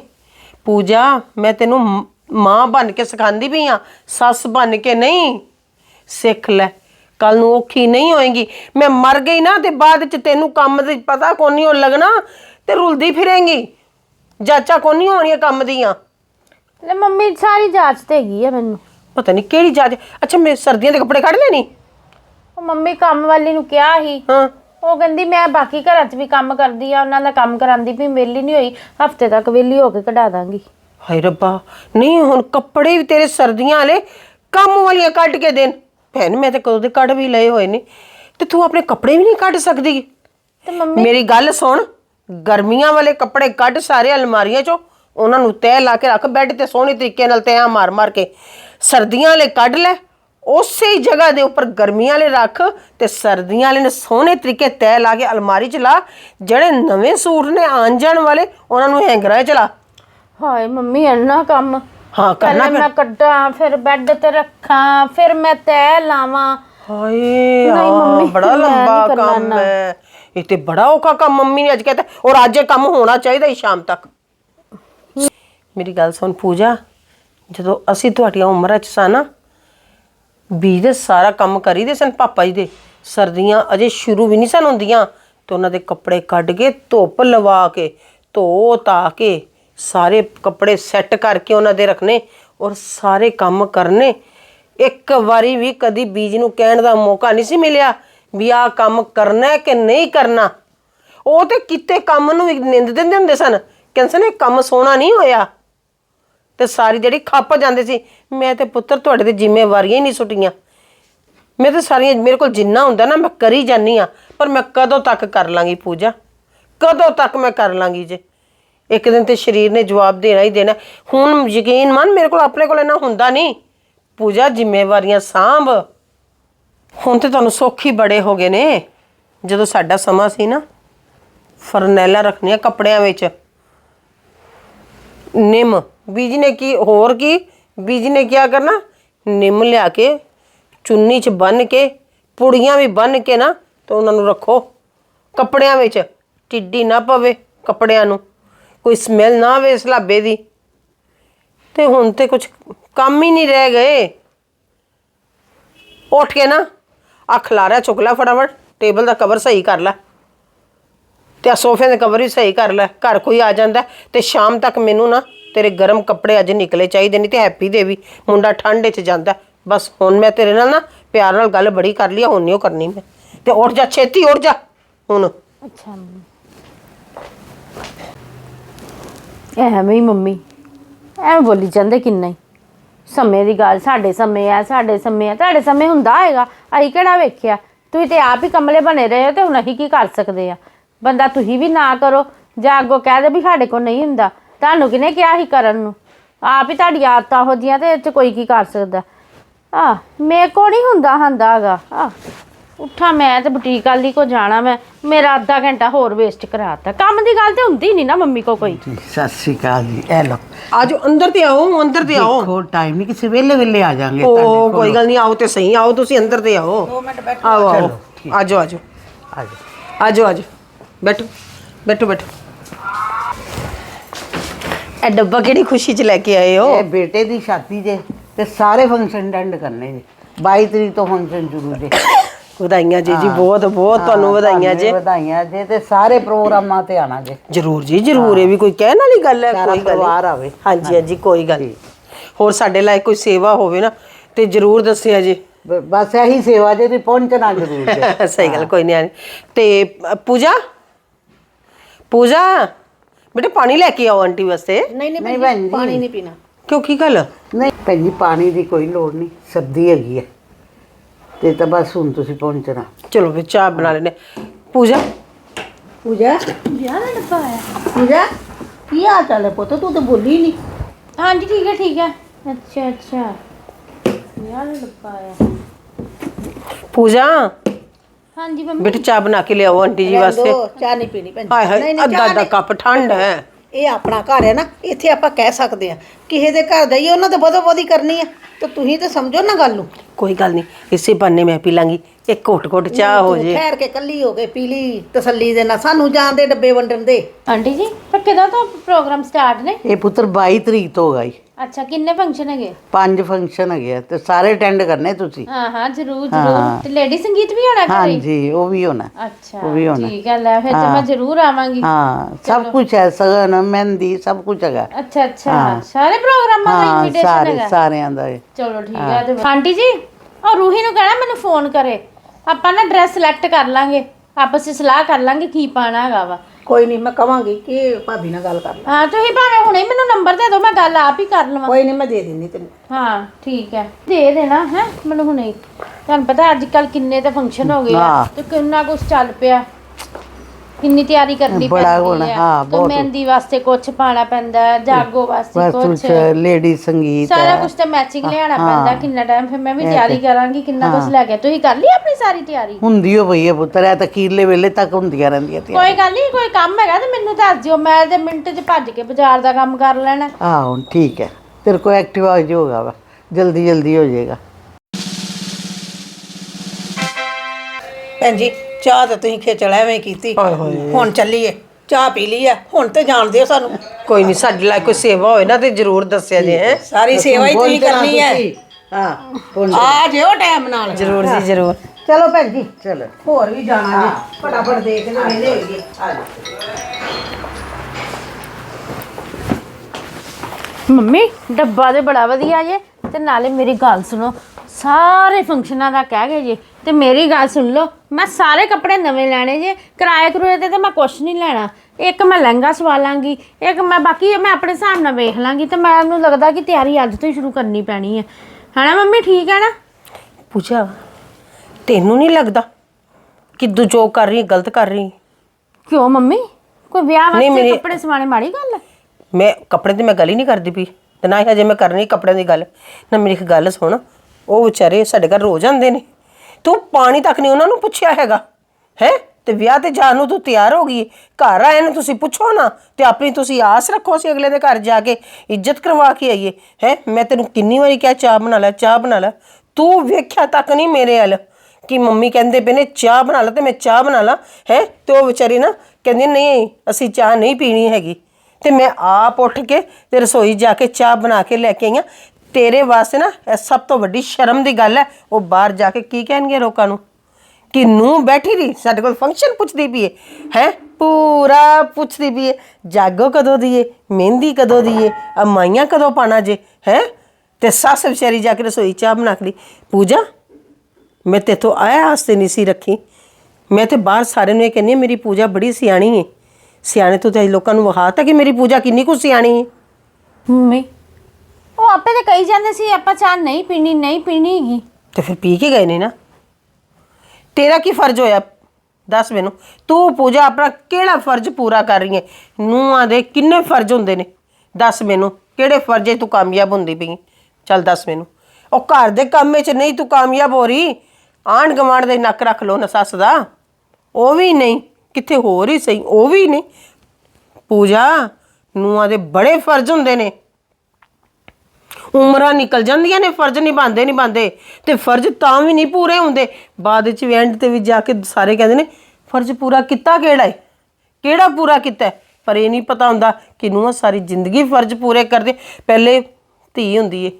ਪੂਜਾ, ਮੈਂ ਤੈਨੂੰ ਮ- ਬਣ ਕੇ ਸਿਖਾਉਂਦੀ ਪਈ ਆ ਸੱਸ ਬਣ ਕੇ ਨਹੀਂ। ਸਿੱਖ ਲੈ ਕੱਲ ਨੂੰ ਔਖੀ ਨਹੀਂ ਹੋਏਗੀ। ਮੈਂ ਮਰ ਗਈ ਨਾ ਤੇ ਬਾਅਦ ਚ ਤੈਨੂੰ ਕੰਮ ਦੇ ਪਤਾ ਕੋਈ ਨਹੀਂ ਹੋ ਲੱਗਣਾ ਤੇ ਰੁਲਦੀ ਫਿਰੇਂਗੀ। ਜਾਚਾ ਕੋਈ ਨਹੀਂ ਹੋਣੀਆਂ ਕੰਮ ਦੀਆਂ। ਲੈ ਮੰਮੀ ਸਾਰੀ ਜਾਂਚ ਤੇ ਹੈਗੀ ਆ ਮੈਨੂੰ। ਪਤਾ ਨਹੀਂ ਕਿਹੜੀ ਜਾਚ ਅੱਛਾ ਮੈਂ ਸਰਦੀਆਂ ਦੇ ਕੱਪੜੇ ਕੱਢ ਲੈਣੀ? ਉਹ ਮੰਮੀ ਕੰਮ ਵਾਲੀ ਨੂੰ ਕਿਹਾ ਸੀ। ਹਾਂ। ਉਹ ਕਹਿੰਦੀ ਮੈਂ ਬਾਕੀ ਘਰਾਂ 'ਚ ਵੀ ਕੰਮ ਕਰਦੀ ਆ ਉਹਨਾਂ ਦਾ ਕੰਮ ਕਰਾਂਦੀ ਵੀ ਵਿਹਲੀ ਨਹੀਂ ਹੋਈ ਹਫ਼ਤੇ ਤੱਕ ਵਿਹਲੀ ਹੋ ਕੇ ਕਢਾ ਦਾਂਗੀ। ਹਾਏ ਰੱਬਾ ਨਹੀਂ ਹੁਣ ਕੱਪੜੇ ਵੀ ਤੇਰੇ ਸਰਦੀਆਂ ਵਾਲੇ ਕੰਮ ਵਾਲੀਆਂ ਕੱਢ ਕੇ ਦੇਣ। ਭੈਣ ਮੈਂ ਤੇ ਕਦੋਂ ਦੇ ਕੱਢ ਵੀ ਲਏ ਹੋਏ ਨੇ। ਤੇ ਤੂੰ ਆਪਣੇ ਕੱਪੜੇ ਵੀ ਨਹੀਂ ਕੱਢ ਸਕਦੀ। ਤੇ ਮੰਮੀ ਮੇਰੀ ਗੱਲ ਸੁਣ ਗਰਮੀਆਂ ਵਾਲੇ ਕੱਪੜੇ ਕੱਢ ਸਾਰੇ ਅਲਮਾਰੀਆਂ ਚੋਂ ਉਹਨਾਂ ਨੂੰ ਤੈਅ ਲਾ ਕੇ ਰੱਖ ਬੈੱਡ ਤੇ ਸੋਹਣੇ ਤਰੀਕੇ ਨਾਲ ਤੈਅ ਮਾਰ ਮਾਰ ਕੇ। ਸਰਦੀਆਂ ਵਾਲੇ ਕੱਢ ਲੈ ਉਸੇ ਹੀ ਜਗ੍ਹਾ ਦੇ ਉੱਪਰ ਗਰਮੀਆਂ ਵਾਲੇ ਰੱਖ ਤੇ ਸਰਦੀਆਂ ਵਾਲੇ ਨੇ ਸੋਹਣੇ ਤਰੀਕੇ ਤੈਅ ਲਾ ਕੇ ਅਲਮਾਰੀ 'ਚ ਲਾ ਜਿਹੜੇ ਨਵੇਂ ਸੂਟ ਨੇ ਆਣ ਜਾਣ ਵਾਲੇ ਉਹਨਾਂ ਨੂੰ ਹੈਂਗਰਾਂ 'ਚ ਲਾ। ਹਾਏ ਮੰਮੀ ਇੰਨਾ ਕੰਮ। ਹਾਂ ਕਰਨਾ ਪਹਿਲਾਂ ਮੈਂ ਕੱਢਾਂ ਫਿਰ ਬੈੱਡ ਤੇ ਰੱਖਾਂ ਫਿਰ ਮੈਂ ਤੈ ਲਾਵਾਂ। ਹਾਏ ਹਾਂ ਮੰਮੀ, ਬੜਾ ਮੈਂ ਲੰਬਾ ਨਹੀਂ ਕਰਨਾ ਕੰਮ ਹੈ। ਇਹ ਤੇ ਬੜਾ ਔਖਾ ਕੰਮ ਮੰਮੀ ਨੇ ਅੱਜ ਕਹਿਤਾ। ਔਰ ਅੱਜ ਇਹ ਕੰਮ ਹੋਣਾ ਚਾਹੀਦਾ ਹੀ ਸ਼ਾਮ ਤੱਕ। ਮੇਰੀ ਗੱਲ ਸੁਣ ਪੂਜਾ ਜਦੋਂ ਅਸੀਂ ਤੁਹਾਡੀਆਂ ਉਮਰਾਂ 'ਚ ਸਾਂ ਨਾ ਬੀਜ ਦੇ ਸਾਰਾ ਕੰਮ ਕਰੀਦੇ ਸਨ ਪਾਪਾ ਜੀ ਦੇ। ਸਰਦੀਆਂ ਅਜੇ ਸ਼ੁਰੂ ਵੀ ਨਹੀਂ ਸਨ ਹੁੰਦੀਆਂ। ਤੇ ਉਹਨਾਂ ਦੇ ਕੱਪੜੇ ਕੱਢ ਕੇ ਧੁੱਪ ਲਵਾ ਕੇ ਧੋ ਤਾ ਕੇ ਸਾਰੇ ਕੱਪੜੇ ਸੈੱਟ ਕਰਕੇ ਉਹਨਾਂ ਦੇ ਰੱਖਣੇ ਔਰ ਸਾਰੇ ਕੰਮ ਕਰਨੇ। ਇੱਕ ਵਾਰੀ ਵੀ ਕਦੀ ਬੀਜ ਨੂੰ ਕਹਿਣ ਦਾ ਮੌਕਾ ਨਹੀਂ ਸੀ ਮਿਲਿਆ ਵੀ ਆਹ ਕੰਮ ਕਰਨਾ ਕਿ ਨਹੀਂ ਕਰਨਾ। ਉਹ ਤੇ ਕਿਤੇ ਕੰਮ ਨੂੰ ਵੀ ਨਿੰਦ ਦਿੰਦੇ ਹੁੰਦੇ ਸਨ। ਕਹਿੰਦੇ ਸਨ, ਇਹ ਕੰਮ ਸੋਹਣਾ ਨਹੀਂ ਹੋਇਆ। ਤੇ ਸਾਰੀ ਜਿਹੜੀ ਖੱਪ ਜਾਂਦੇ ਸੀ, ਮੈਂ ਤੇ ਪੁੱਤਰ ਤੁਹਾਡੇ ਤੇ ਜ਼ਿੰਮੇਵਾਰੀਆਂ ਹੀ ਨਹੀਂ ਸੁੱਟੀਆਂ। ਮੈਂ ਤੇ ਸਾਰੀਆਂ, ਮੇਰੇ ਕੋਲ ਜਿੰਨਾ ਹੁੰਦਾ ਨਾ ਮੈਂ ਕਰੀ ਜਾਨੀ ਆ ਪਰ ਮੈਂ ਕਦੋਂ ਤੱਕ ਕਰ ਲਾਂਗੀ ਪੂਜਾ? ਕਦੋਂ ਤੱਕ ਮੈਂ ਕਰ ਲਾਂਗੀ ਜੇ? ਇੱਕ ਦਿਨ ਤੇ ਸਰੀਰ ਨੇ ਜਵਾਬ ਦੇਣਾ ਹੀ ਦੇਣਾ। ਹੁਣ ਯਕੀਨ ਮੰਨ, ਮੇਰੇ ਕੋਲ ਆਪਣੇ ਕੋਲ ਇੰਨਾ ਹੁੰਦਾ ਨਹੀਂ। ਪੂਜਾ, ਜ਼ਿੰਮੇਵਾਰੀਆਂ ਸਾਂਭ। ਹੁਣ ਤੇ ਤੁਹਾਨੂੰ ਸੌਖੀ ਬੜੇ ਹੋ ਗਏ ਨੇ। ਜਦੋਂ ਸਾਡਾ ਸਮਾਂ ਸੀ ਨਾ, ਫਰਨੈਲਾ ਰੱਖਣੀਆਂ ਕੱਪੜਿਆਂ ਵਿੱਚ। ਨਿੰਮ, ਬੀਜੀ ਨੇ ਕੀ, ਹੋਰ ਕੀ? ਬੀਜੀ ਨੇ ਕੀ ਕਰਨਾ? ਨਿੰਮ ਲਿਆ ਕੇ, ਚੁੰਨੀ 'ਚ ਬੰਨ ਕੇ, ਪੁੜੀਆਂ ਵੀ ਬੰਨ ਕੇ ਨਾ, ਤੇ ਉਹਨਾਂ ਨੂੰ ਰੱਖੋ। ਕੱਪੜਿਆਂ ਵਿੱਚ, ਟਿੱਡੀ ਨਾ ਪਵੇ ਕੱਪੜਿਆਂ ਨੂੰ। ਕੋਈ ਸਮੈਲ ਨਾ ਆਵੇ ਸਲਾਬੇ ਦੀ। ਤੇ ਹੁਣ ਤੇ ਕੁਝ ਕੰਮ ਹੀ ਨਹੀਂ ਰਹਿ ਗਏ। ਉੱਠ ਕੇ ਨਾ ਆ ਖਲਾਰਾ ਚੁੱਕ ਲੈ ਫਟਾਫਟ ਟੇਬਲ ਦਾ ਕਵਰ ਸਹੀ ਕਰ ਲੈ। ਤੇ ਆ ਸੋਫੇ ਦੇ ਕਵਰ ਵੀ ਸਹੀ ਕਰ ਲੈ ਘਰ ਕੋਈ ਆ ਜਾਂਦਾ ਹੈ। ਤੇ ਸ਼ਾਮ ਤੱਕ ਮੈਨੂੰ ਨਾ ਤੇਰੇ ਗਰਮ ਕੱਪੜੇ ਅੱਜ ਨਿਕਲੇ ਚਾਹੀਦੇ ਨਹੀਂ ਤੇ ਹੈਪੀ ਦੇ ਵੀ ਮੁੰਡਾ ਠੰਡ 'ਚ ਜਾਂਦਾ ਬਸ ਹੁਣ ਮੈਂ ਤੇਰੇ ਨਾਲ ਨਾ ਪਿਆਰ ਨਾਲ ਗੱਲ ਬੜੀ ਕਰ ਲਈ ਆ, ਹੁਣ ਨਹੀਂ ਉਹ ਕਰਨੀ ਮੈਂ। ਤੇ ਉੱਠ ਜਾ ਛੇਤੀ ਉੱਠ ਜਾ ਹੁਣ। ਅੱਛਾ ਮੰਮੀ ਐਵੇਂ ਹੀ ਮੰਮੀ। ਐਵੇਂ ਬੋਲੀ ਜਾਂਦੇ ਕਿੰਨਾ ਹੀ ਸਮੇਂ ਦੀ ਗੱਲ, ਸਾਡੇ ਸਮੇਂ ਆ, ਸਾਡੇ ਸਮੇਂ ਆ, ਤੁਹਾਡੇ ਸਮੇਂ ਹੁੰਦਾ ਹੋਏਗਾ ਅਸੀਂ ਕਿਹੜਾ ਵੇਖਿਆ? ਤੁਸੀਂ ਤੇ ਆਪ ਹੀ ਕਮਲੇ ਬਣੇ ਰਹੇ ਹੋ ਤੇ ਹੁਣ ਅਸੀਂ ਕੀ ਕਰ ਸਕਦੇ ਆ? ਬੰਦਾ ਤੁਸੀਂ ਵੀ ਨਾ ਕਰੋ, ਜਾਂ ਅੱਗੋਂ ਕਹਿ ਦੇ ਵੀ ਸਾਡੇ ਕੋਲ ਨਹੀਂ ਹੁੰਦਾ। ਤੁਹਾਨੂੰ ਕਿਹਨੇ ਕਿਹਾ ਸੀ ਕਰਨ ਨੂੰ? ਆਪ ਹੀ ਤੁਹਾਡੀ ਆਦਤਾਂ ਹੋ ਜੀਆਂ ਤੇ ਇਹ ਚ ਕੋਈ ਕੀ ਕਰ ਸਕਦਾ? ਆ ਮੇਰੇ ਕੋਲ ਨਹੀਂ ਹੁੰਦਾ ਹੰਦਾ ਹੈਗਾ। ਆ ਉੱਠਾ ਮੈਂ ਤੇ ਬੁਟੀਕ ਵਾਲੀ ਕੋ ਜਾਣਾ ਮੈਂ ਮੇਰਾ ਅੱਧਾ ਘੰਟਾ ਹੋਰ ਵੇਸਟ ਕਰਾਤਾ। ਕੰਮ ਦੀ ਗੱਲ ਤੇ ਹੁੰਦੀ ਨਹੀਂ ਨਾ ਮੰਮੀ ਕੋ ਕੋਈ। ਜੀ ਸਤਿ ਸ਼੍ਰੀ ਅਕਾਲ ਜੀ ਇਹ ਲੋ ਆਜੋ ਅੰਦਰ ਤੇ ਆਓ ਅੰਦਰ ਤੇ ਆਓ। ਦੇਖੋ ਟਾਈਮ ਨਹੀਂ ਕਿਸੇ ਵੇਲੇ ਵੇਲੇ ਆ ਜਾਾਂਗੇ ਉਹ ਕੋਈ ਗੱਲ ਨਹੀਂ ਆਓ ਤੇ ਸਹੀ ਆਓ ਤੁਸੀਂ ਅੰਦਰ ਤੇ ਆਓ। 2 ਮਿੰਟ ਬੈਠੋ। ਆਓ ਆਓ। ਆਜੋ ਆਜੋ। ਆ ਜਾਓ। ਆਜੋ ਆਜੋ। ਬੈਠੋ ਬੈਠੋ ਬੈਠੋ। ਇਹ ਡੱਬਾ ਕਿਹੜੀ ਖੁਸ਼ੀ 'ਚ ਲੈ ਕੇ ਆਏ ਹੋ? ਇਹ ਬੇਟੇ ਦੀ ਸ਼ਾਦੀ ਜੇ ਤੇ ਸਾਰੇ ਫੰਕਸ਼ਨ ਅਟੈਂਡ ਕਰਨੇ ਜੀ 22 ਤਰੀਕ ਤੋਂ ਫੰਕਸ਼ਨ ਸ਼ੁਰੂ ਜੇ ਵਧਾਈਆਂ ਜੀ ਜੀ ਬਹੁਤ ਬਹੁਤ ਤੁਹਾਨੂੰ ਵਧਾਈਆਂ ਜੀ। ਵਧਾਈਆਂ ਜੇ ਤੇ ਸਾਰੇ ਪ੍ਰੋਗਰਾਮਾਂ ਤੇ ਆਣਾ ਜੇ। ਜਰੂਰ ਜੀ ਜਰੂਰ ਇਹ ਵੀ ਕੋਈ ਕਹਿਣ ਵਾਲੀ ਗੱਲ ਹੈ ਕੋਈ ਗੱਲ ਪਰਿਵਾਰ ਨਹੀਂ। ਆਵੇ। ਹਾਂਜੀ ਹਾਂਜੀ ਕੋਈ ਗੱਲ ਨਹੀਂ। ਹੋਰ ਸਾਡੇ ਲਈ ਕੋਈ ਸੇਵਾ ਹੋਵੇ ਨਾ ਤੇ ਜਰੂਰ ਦੱਸਿਆ ਜੀ। ਬਸ ਇਹੀ ਸੇਵਾ ਜੇ ਤੁਸੀਂ ਪਹੁੰਚਣਾ ਜ਼ਰੂਰ ਜੇ। ਸਹੀ ਗੱਲ ਕੋਈ ਨਹੀਂ ਤੇ ਪੂਜਾ? ਪੂਜਾ? ਬੇਟੇ ਪਾਣੀ ਲੈ ਕੇ ਆਓ ਆਂਟੀ ਵਾਸਤੇ। ਨਹੀਂ ਨਹੀਂ ਪਾਣੀ ਨਹੀਂ ਪੀਣਾ। ਕਿਉਂ ਕੀ ਗੱਲ? ਨਹੀਂ ਭੈਣ ਜੀ ਪਾਣੀ ਦੀ ਕੋਈ ਲੋੜ ਨਹੀਂ ਸਰਦੀ ਹੈਗੀ ਹੈ। ਤੇ ਤਾਂ ਬਸ ਹੁਣ ਤੁਸੀਂ ਪਹੁੰਚਣਾ ਚਲੋ ਫਿਰ ਚਾਹ ਬਣਾ ਲੈਨੇ ਪੂਜਾ? ਪੂਜਾ? ਵਿਆਹ ਦਾ ਡੱਬਾ ਆਇਆ ਪੂਜਾ ਕੀ ਹਾਲ ਚਾਲ ਹੈ ਪੁੱਤ? ਤੂੰ ਤਾਂ ਬੋਲੀ ਨਹੀਂ ਹਾਂਜੀ ਠੀਕ ਹੈ ਠੀਕ ਹੈ। ਅੱਛਾ ਅੱਛਾ। ਯਾਰ ਡੱਬਾ ਆਇਆ ਪੂਜਾ? ਹਾਂਜੀ ਮੰਮੀ। ਬੇਟੇ ਚਾਹ ਬਣਾ ਕੇ ਲਿਆਓ ਆਂਟੀ ਜੀ ਵਾਸਤੇ। ਦੋ ਚਾਹ ਨਹੀਂ ਪੀਣੀ ਭੈਣ ਜੀ। ਹਾਏ ਨਹੀਂ, ਹਾਏ ਨਹੀਂ, ਅੱਧਾ ਚਾਹ ਅੱਧਾ ਨਹੀਂ। ਕੱਪ ਠੰਡ ਹੈ। ਇਹ ਆਪਣਾ ਘਰ ਹੈ ਨਾ, ਇੱਥੇ ਆਪਾਂ ਕਹਿ ਸਕਦੇ ਆ ਕਿਸੇ ਦੇ ਘਰ ਜਾਈਏ, ਉਹਨਾਂ ਤੇ ਬਦੋ ਬਦੀ ਕਰਨੀ ਆ ਤੇ ਤੁਸੀਂ ਤੇ ਸਮਝੋ ਨਾ ਗੱਲ ਨੂੰ। ਕੋਈ ਗੱਲ ਨਹੀਂ, ਇਸੇ ਬੰਨੇ ਮੈਂ ਪੀ ਲਾਂਗੀ। ਇੱਕ ਘੁੱਟ ਘੁੱਟ ਚਾਹ ਹੋ ਜੇ। ਠਹਿਰ ਕੇ ਕੱਲੀ ਹੋ ਗਏ ਪੀ ਲਈ ਤਸੱਲੀ ਦੇ ਨਾਲ। ਸਾਨੂੰ ਜਾਣ ਦੇ ਡੱਬੇ ਵੰਡਣ ਦੇ। ਆਂਟੀ ਜੀ ਪਰ ਕਦੋਂ ਤੋਂ ਪ੍ਰੋਗਰਾਮ ਸਟਾਰਟ ਨੇ? ਇਹ ਪੁੱਤਰ 22 ਤਰੀਕ ਤੋਂ ਹੋਗਾ ਜੀ। ਅੱਛਾ ਕਿੰਨੇ ਫੰਕਸ਼ਨ ਹੈਗੇ? ਪੰਜ ਫੰਕਸ਼ਨ ਹੈਗੇ ਆ ਤੇ ਸਾਰੇ ਅਟੈਂਡ ਕਰਨੇ ਤੁਸੀਂ। ਹਾਂ ਹਾਂ ਜ਼ਰੂਰ ਜ਼ਰੂਰ। ਤੇ ਲੇਡੀ ਸੰਗੀਤ ਵੀ ਹੋਣਾ ਘਰੇ? ਹਾਂਜੀ ਉਹ ਵੀ ਹੋਣਾ। ਅੱਛਾ ਉਹ ਵੀ ਹੋਣਾ। ਠੀਕ ਹੈ ਲੈ ਫਿਰ ਤਾਂ ਮੈਂ ਜ਼ਰੂਰ ਆਵਾਂਗੀ। ਹਾਂ ਸਭ ਕੁਝ ਹੈ ਸਗਨ ਮਹਿੰਦੀ ਸਭ ਕੁਝ ਹੈਗਾ। ਅੱਛਾ ਅੱਛਾ। ਸਾਰੇ ਪ੍ਰੋਗਰਾਮਾਂ ਦਾ ਹਾਂ ਇਨਵੀਟੇਸ਼ਨ ਸਾਰੇ ਹੈਗਾ? ਸਾਰਿਆਂ ਦਾ। ਚਲੋ ਠੀਕ ਹੈ ਤੇ ਆਂਟੀ ਜੀ ਉਹ ਰੂਹੀ ਨੂੰ ਕਹਿਣਾ ਮੈਨੂੰ ਫੋਨ ਕਰੇ। ਆਪਾਂ ਨਾ ਡਰੈਸ ਸਿਲੈਕਟ ਕਰ ਲਾਂਗੇ। ਆਪਸ ਵਿੱਚ ਸਲਾਹ ਕਰ ਲਾਂਗੇ ਕੀ ਪਾਣਾ ਹੈਗਾ ਵਾ। ਕੋਈ ਨਹੀਂ ਮੈਂ ਕਵਾਂਗੀ ਕਿ ਭਾਬੀ ਨਾਲ ਗੱਲ ਕਰ ਲੈ। ਹਾਂ ਤੁਸੀਂ ਭਾਵੇਂ ਹੁਣੇ ਮੈਨੂੰ ਨੰਬਰ ਦੇ ਦਿਓ ਮੈਂ ਗੱਲ ਆਪ ਹੀ ਕਰ ਲਵਾਂ। ਕੋਈ ਨਹੀਂ ਮੈਂ ਦੇ ਦਿੰਦੀ ਤੈਨੂੰ। ਹਾਂ ਠੀਕ ਹੈ। ਦੇ ਦੇਣਾ ਹੈ ਮੈਨੂੰ ਹੁਣੇ। ਤੁਹਾਨੂੰ ਪਤਾ ਅੱਜ ਕੱਲ ਕਿੰਨੇ ਤਾਂ ਫੰਕਸ਼ਨ ਹੋ ਗਏ ਆ ਹਾਂ। ਤੇ ਕਿੰਨਾ ਕੁਝ ਚੱਲ ਪਿਆ। ਕਿੰਨੀ ਤਿਆਰੀ ਕਰਨੀ ਬੜਾ ਪੈਂਦੀ ਹੋਣਾ, ਹੈ। ਹਾਂ, ਤੇ ਬਹੁਤ। ਮਹਿੰਦੀ ਵਾਸਤੇ ਕੁਝ ਪਾਣਾ ਪੈਂਦਾ ਹੈ, ਜਾਗੋ ਵਾਸਤੇ ਬਸ ਕੁਝ ਕੁਝ ਲੇਡੀ ਸੰਗੀਤ ਸਾਰਾ ਹੈ। ਕੁਝ ਤੇ ਮੈਚਿੰਗ ਲਿਆਣਾ ਹਾਂ। ਪੈਂਦਾ ਕਿੰਨਾ ਟਾਈਮ ਫਿਰ ਮੈਂ ਵੀ ਇਹ ਤਿਆਰੀ ਤੇ- ਕਰਾਂਗੀ ਕਿੰਨਾ ਕੁਝ ਲੈ ਕੇ। ਤੁਸੀਂ ਕਰ ਲਈ ਆਪਣੀ ਸਾਰੀ ਤਿਆਰੀ? ਹੁੰਦੀ ਹੋ ਪਈ ਹੈ ਪੁੱਤਰ ਇਹ ਤਾਂ ਕੀਰਲੇ ਵੇਲੇ ਤੱਕ ਹੁੰਦੀਆਂ ਰਹਿੰਦੀਆਂ ਤੇ ਕੋਈ ਗੱਲ ਨਹੀਂ ਕੋਈ ਕੰਮ ਹੈਗਾ ਤੇ ਮੈਨੂੰ ਦੱਸ ਦਿਓ ਮੈਂ ਤੇ ਮਿੰਟ 'ਚ ਭੱਜ ਕੇ ਬਾਜ਼ਾਰ ਦਾ ਕੰਮ ਕਰ ਲੈਣਾ। ਹਾਂ ਹੁਣ ਠੀਕ ਹੈ। ਤੇਰੇ ਕੋ ਐਕਟਿਵ ਆ ਜੋ ਹੋਗਾ ਵਾ ਜਲਦੀ ਜਲਦੀ ਹੋ ਜਾਏਗਾ। ਭੈਣ ਜੀ ਚਾਹ ਤਾਂ ਤੁਸੀਂ ਖੇਚਲ ਐਵੇਂ ਕੀਤੀ। ਹਾਏ। ਹੁਣ ਚੱਲੀਏ ਚਾਹ ਪੀ ਲਈ ਆ ਹੁਣ ਤੇ ਜਾਣਦੇ ਹੋ ਸਾਨੂੰ। ਕੋਈ ਨਹੀਂ ਸਾਡੇ ਲਈ ਕੋਈ ਸੇਵਾ ਹੋਏ ਨਾ ਤੇ ਜ਼ਰੂਰ ਦੱਸਿਆ ਜੇ ਹੈ। ਸਾਰੀ ਸੇਵਾ ਹੀ ਤੁਸੀਂ ਕਰਨੀ ਹੈ। ਹਾਂ ਹੁਣ ਆ ਜਿਓ ਟਾਈਮ ਨਾਲ। ਜ਼ਰੂਰ ਜੀ ਜ਼ਰੂਰ। ਚਲੋ ਭੈਣ ਜੀ ਚਲੋ। ਹੋਰ ਵੀ ਜਾਣਾ ਜੀ। ਫਟਾਫਟ ਦੇਖ ਕੇ ਵੇਲੇ ਹੋਈਏ ਮੰਮੀ ਡੱਬਾ ਤੇ ਬੜਾ ਵਧੀਆ ਜੇ। ਤੇ ਨਾਲੇ ਮੇਰੀ ਗੱਲ ਸੁਣੋ ਸਾਰੇ ਫੰਕਸ਼ਨਾਂ ਦਾ ਕਹਿ ਗਏ ਜੇ। ਤੇ ਮੇਰੀ ਗੱਲ ਸੁਣ ਲਓ ਮੈਂ ਸਾਰੇ ਕੱਪੜੇ ਨਵੇਂ ਲੈਣੇ ਜੇ। ਕਿਰਾਏ ਕਰੂਏ ਤੇ ਤੇ ਮੈਂ ਕੁਛ ਨਹੀਂ ਲੈਣਾ। ਇੱਕ ਮੈਂ ਲਹਿੰਗਾ ਸਵਾ ਲਾਂਗੀ ਇੱਕ ਮੈਂ ਬਾਕੀ ਮੈਂ ਆਪਣੇ ਹਿਸਾਬ ਨਾਲ ਵੇਖ ਲਾਂਗੀ ਤੇ ਮੈਨੂੰ ਲੱਗਦਾ ਕਿ ਤਿਆਰੀ ਅੱਜ ਤੋਂ ਹੀ ਸ਼ੁਰੂ ਕਰਨੀ ਪੈਣੀ ਹੈ। ਹਨਾ ਮੰਮੀ ਠੀਕ ਹੈ ਨਾ? ਪੂਜਾ ਤੈਨੂੰ ਨਹੀਂ ਲੱਗਦਾ ਕਿ ਤੂੰ ਜੋ ਕਰ ਰਹੀ ਹੈ ਗਲਤ ਕਰ ਰਹੀ? ਹੈ? ਕਿਉਂ ਮੰਮੀ? ਕੋਈ ਵਿਆਹ ਨਹੀਂ, ਵਾਸਤੇ ਮੇਰੀ- ਕੱਪੜੇ ਸਵਾਣੇ ਮਾੜੀ ਗੱਲ ਹੈ? ਮੈਂ ਕੱਪੜੇ ਦੀ ਮੈਂ ਗੱਲ ਹੀ ਨਹੀਂ ਕਰਦੀ ਪਈ। ਤੇ ਨਾ ਹੀ ਹਜੇ ਮੈਂ ਕਰਨੀ ਕੱਪੜਿਆਂ ਦੀ ਗੱਲ। ਨਾ ਮੇਰੀ ਇੱਕ ਗੱਲ ਸੁਣ। ਉਹ ਵਿਚਾਰੇ ਸਾਡੇ ਘਰ ਰੋਜ਼ ਆਉਂਦੇ ਨੇ। ਤੂੰ ਪਾਣੀ ਤੱਕ ਨਹੀਂ ਉਹਨਾਂ ਨੂੰ ਪੁੱਛਿਆ ਹੈਗਾ, ਹੈ? ਤੇ ਵਿਆਹ ਤੇ ਜਾਣ ਨੂੰ ਤੂੰ ਤਿਆਰ ਹੋ ਗਈ ਹੈ। ਘਰ ਆਏ ਨੂੰ ਤੁਸੀਂ ਪੁੱਛੋ ਨਾ ਤੇ ਆਪਣੀ ਤੁਸੀਂ ਆਸ ਰੱਖੋ ਅਸੀਂ ਅਗਲੇ ਦੇ ਘਰ ਜਾ ਕੇ ਇੱਜ਼ਤ ਕਰਵਾ ਕੇ ਆਈਏ। ਹੈ? ਮੈਂ ਤੈਨੂੰ ਕਿੰਨੀ ਵਾਰੀ ਕਿਹਾ, ਚਾਹ ਬਣਾ ਲੈ, ਚਾਹ ਬਣਾ ਲੈ। ਤੂੰ ਵੇਖਿਆ ਤੱਕ ਨਹੀਂ ਮੇਰੇ ਵੱਲ ਕਿ ਮੰਮੀ ਕਹਿੰਦੇ ਪਏ ਨੇ, ਚਾਹ ਬਣਾ ਲੈ ਤੇ ਮੈਂ ਚਾਹ ਬਣਾ ਲਾ। ਹੈ? ਤੇ ਉਹ ਵਿਚਾਰੀ ਨਾ ਕਹਿੰਦੀ, ਨਹੀਂ, ਅਸੀਂ ਚਾਹ ਨਹੀਂ ਪੀਣੀ ਹੈਗੀ। ਤੇ ਮੈਂ ਆਪ ਉੱਠ ਕੇ ਤੇ ਰਸੋਈ ਜਾ ਕੇ ਚਾਹ ਬਣਾ ਕੇ ਲੈ ਕੇ ਆਈਆਂ ਤੇਰੇ ਵਾਸਤੇ ਨਾ ਇਹ ਸਭ ਤੋਂ ਵੱਡੀ ਸ਼ਰਮ ਦੀ ਗੱਲ ਹੈ। ਉਹ ਬਾਹਰ ਜਾ ਕੇ ਕੀ ਕਹਿਣਗੇ ਲੋਕਾਂ ਨੂੰ? ਕਿ ਨੂੰ ਬੈਠੀ ਰਹੀ, ਸਾਡੇ ਕੋਲ ਫੰਕਸ਼ਨ ਪੁੱਛਦੀ ਪਈ ਹੈ ਹੈ? ਪੂਰਾ ਪੁੱਛਦੀ ਪਈ ਹੈ ਜਾਗੋ ਕਦੋਂ ਦੀਏ, ਮਹਿੰਦੀ ਕਦੋਂ ਦੀਏ ਅਮਾਈਆਂ ਕਦੋਂ ਪਾਣਾ ਜੇ, ਹੈ? ਤੇ ਸੱਸ ਵਿਚਾਰੀ ਜਾ ਕੇ ਰਸੋਈ ਚਾਹ ਬਣਾ ਕੇ ਲਈ ਪੂਜਾ, ਮੈਂ ਤੇਥੋਂ ਆਇਆ ਵਾਸਤੇ ਨਹੀਂ ਸੀ ਰੱਖੀ। ਮੈਂ ਤੇ ਬਾਹਰ ਸਾਰੇ ਨੂੰ ਇਹ ਕਹਿੰਦੀ ਮੇਰੀ ਪੂਜਾ ਬੜੀ ਸਿਆਣੀ ਹੈ ਸਿਆਣੇ ਤੋਂ ਤਾਂ ਅਸੀਂ ਲੋਕਾਂ ਨੂੰ ਵਹਾਤਾ ਕਿ ਮੇਰੀ ਪੂਜਾ ਕਿੰਨੀ ਕੁ ਸਿਆਣੀ ਹੈ ਮੰਮੀ ਉਹ ਆਪੇ ਤੇ ਕਹੀ ਜਾਂਦੇ ਸੀ, ਆਪਾਂ ਚਾਹ ਨਹੀਂ ਪੀਣੀ ਨਹੀਂ ਪੀਣੀ ਹੈਗੀ ਤੇ ਫਿਰ ਪੀ ਕੇ ਗਏ ਨੇ ਨਾ। ਤੇਰਾ ਕੀ ਫਰਜ਼ ਹੋਇਆ? ਦੱਸ ਮੈਨੂੰ। ਤੂੰ ਪੂਜਾ, ਆਪਣਾ ਕਿਹੜਾ ਫਰਜ਼ ਪੂਰਾ ਕਰ ਰਹੀ ਹੈ ਨੂੰਹਾਂ ਦੇ ਕਿੰਨੇ ਫਰਜ਼ ਹੁੰਦੇ ਨੇ? ਦੱਸ ਮੈਨੂੰ, ਕਿਹੜੇ ਫਰਜ਼ੇ ਤੂੰ ਕਾਮਯਾਬ ਹੁੰਦੀ ਪਈ ਚੱਲ ਦੱਸ ਮੈਨੂੰ। ਉਹ ਘਰ ਦੇ ਕੰਮ ਵਿੱਚ ਨਹੀਂ ਤੂੰ ਕਾਮਯਾਬ ਹੋ ਰਹੀ? ਆਂਢ ਗਵਾਂਢ ਦੇ ਨੱਕ ਰੱਖ ਲੋ ਨਾ ਸੱਸ ਦਾ। ਉਹ ਵੀ ਨਹੀਂ, ਕਿੱਥੇ ਹੋਰ ਹੀ ਸਹੀ, ਉਹ ਵੀ ਨਹੀਂ। ਪੂਜਾ, ਨੂੰਹਾਂ ਦੇ ਬੜੇ ਫਰਜ਼ ਹੁੰਦੇ ਨੇ। ਉਮਰਾਂ ਨਿਕਲ ਜਾਂਦੀਆਂ ਨੇ, ਫਰਜ਼ ਨਿਭਾਉਂਦੇ ਨਿਭਾਉਂਦੇ। ਤੇ ਫਰਜ਼ ਤਾਂ ਵੀ ਨਹੀਂ ਪੂਰੇ ਹੁੰਦੇ। ਬਾਅਦ ਵਿੱਚ ਵੀ ਐਂਡ ਤੇ ਵੀ ਜਾ ਕੇ ਸਾਰੇ ਕਹਿੰਦੇ ਨੇ, ਫਰਜ਼ ਪੂਰਾ ਕੀਤਾ ਕਿਹੜਾ ਹੈ? ਕਿਹੜਾ ਪੂਰਾ ਕੀਤਾ ਪਰ ਇਹ ਨਹੀਂ ਪਤਾ ਹੁੰਦਾ ਕਿ ਨੂੰਹਾਂ ਸਾਰੀ ਜ਼ਿੰਦਗੀ ਫਰਜ਼ ਪੂਰੇ ਕਰਦੇ। ਪਹਿਲੇ ਧੀ ਹੁੰਦੀ ਏ,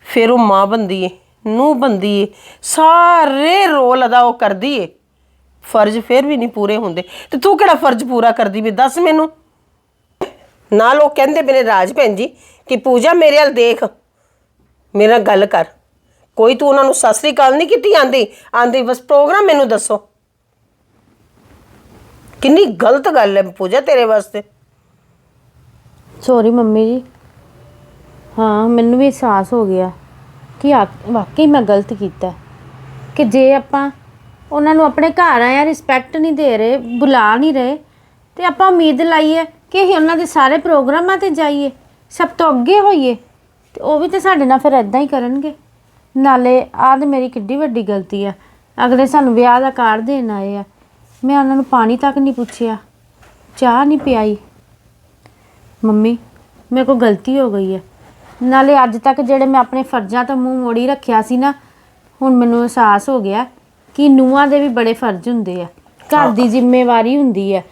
ਫਿਰ ਉਹ ਮਾਂ ਬੰਦੀ ਏ, ਨੂੰਹ ਬੰਦੀ ਏ, ਸਾਰੇ ਰੋਲ ਅਦਾ ਉਹ ਕਰਦੀ ਏ। ਫਰਜ਼ ਫਿਰ ਵੀ ਨਹੀਂ ਪੂਰੇ ਹੁੰਦੇ। ਤੇ ਤੂੰ ਕਿਹੜਾ ਫਰਜ਼ ਪੂਰਾ ਕਰਦੀ ਵੀ ਦੱਸ ਮੈਨੂੰ? ਨਾਲ ਉਹ ਕਹਿੰਦੇ ਮੇਰੇ ਰਾਜ ਭੈਣ ਜੀ ਕਿ ਪੂਜਾ ਮੇਰੇ ਵੱਲ ਦੇਖ। ਮੇਰੇ ਨਾਲ ਗੱਲ ਕਰ। ਕੋਈ ਤੂੰ ਉਹਨਾਂ ਨੂੰ ਸਤਿ ਸ੍ਰੀ ਅਕਾਲ ਨਹੀਂ ਕੀਤੀ ਆਂਦੀ? ਆਂਦੀ, ਬਸ ਪ੍ਰੋਗਰਾਮ ਮੈਨੂੰ ਦੱਸੋ। ਕਿੰਨੀ ਗਲਤ ਗੱਲ ਹੈ ਪੂਜਾ ਤੇਰੇ ਵਾਸਤੇ। ਸੌਰੀ ਮੰਮੀ ਜੀ। ਹਾਂ, ਮੈਨੂੰ ਵੀ ਅਹਿਸਾਸ ਹੋ ਗਿਆ ਕਿ ਆ- ਵਾਕਈ ਮੈਂ ਗਲਤ ਕੀਤਾ। ਕਿ ਜੇ ਆਪਾਂ ਉਹਨਾਂ ਨੂੰ ਆਪਣੇ ਘਰ ਆਇਆ ਰਿਸਪੈਕਟ ਨਹੀਂ ਦੇ ਰਹੇ, ਬੁਲਾ ਨਹੀਂ ਰਹੇ, ਤੇ ਆਪਾਂ ਉਮੀਦ ਲਾਈਏ ਕਿ ਅਸੀਂ ਉਹਨਾਂ ਦੇ ਸਾਰੇ ਪ੍ਰੋਗਰਾਮਾਂ ਤੇ ਜਾਈਏ, ਸਭ ਤੋਂ ਅੱਗੇ ਹੋਈਏ। ਤੇ ਉਹ ਵੀ ਤੇ ਸਾਡੇ ਨਾਲ ਫਿਰ ਇਦਾਂ ਹੀ ਕਰਨਗੇ। ਨਾਲੇ ਆਹ ਤੇ ਮੇਰੀ ਕਿੱਡੀ ਵੱਡੀ ਗਲਤੀ ਆ। ਅਗਲੇ ਸਾਨੂੰ ਵਿਆਹ ਦਾ ਕਾਰਡ ਦੇਣ ਆਏ ਆ। ਮੈਂ ਉਹਨਾਂ ਨੂੰ ਪਾਣੀ ਤੱਕ ਨਹੀਂ ਪੁੱਛਿਆ। ਚਾਹ ਨਹੀਂ ਪਿਆਈ। ਮੰਮੀ ਮੇਰੇ ਕੋਲ ਗਲਤੀ ਹੋ ਗਈ ਹੈ ਨਾਲੇ ਅੱਜ ਤੱਕ ਜਿਹੜੇ ਮੈਂ ਆਪਣੇ ਫਰਜ਼ਾਂ ਤੋਂ ਮੂੰਹ ਮੋੜੀ ਰੱਖਿਆ ਸੀ ਨਾ ਹੁਣ ਮੈਨੂੰ ਅਹਿਸਾਸ ਹੋ ਗਿਆ ਕਿ ਨੂੰਹਾਂ ਦੇ ਵੀ ਬੜੇ ਫਰਜ਼ ਹੁੰਦੇ ਆ। ਘਰ ਦੀ ਜ਼ਿੰਮੇਵਾਰੀ ਹੁੰਦੀ ਹੈ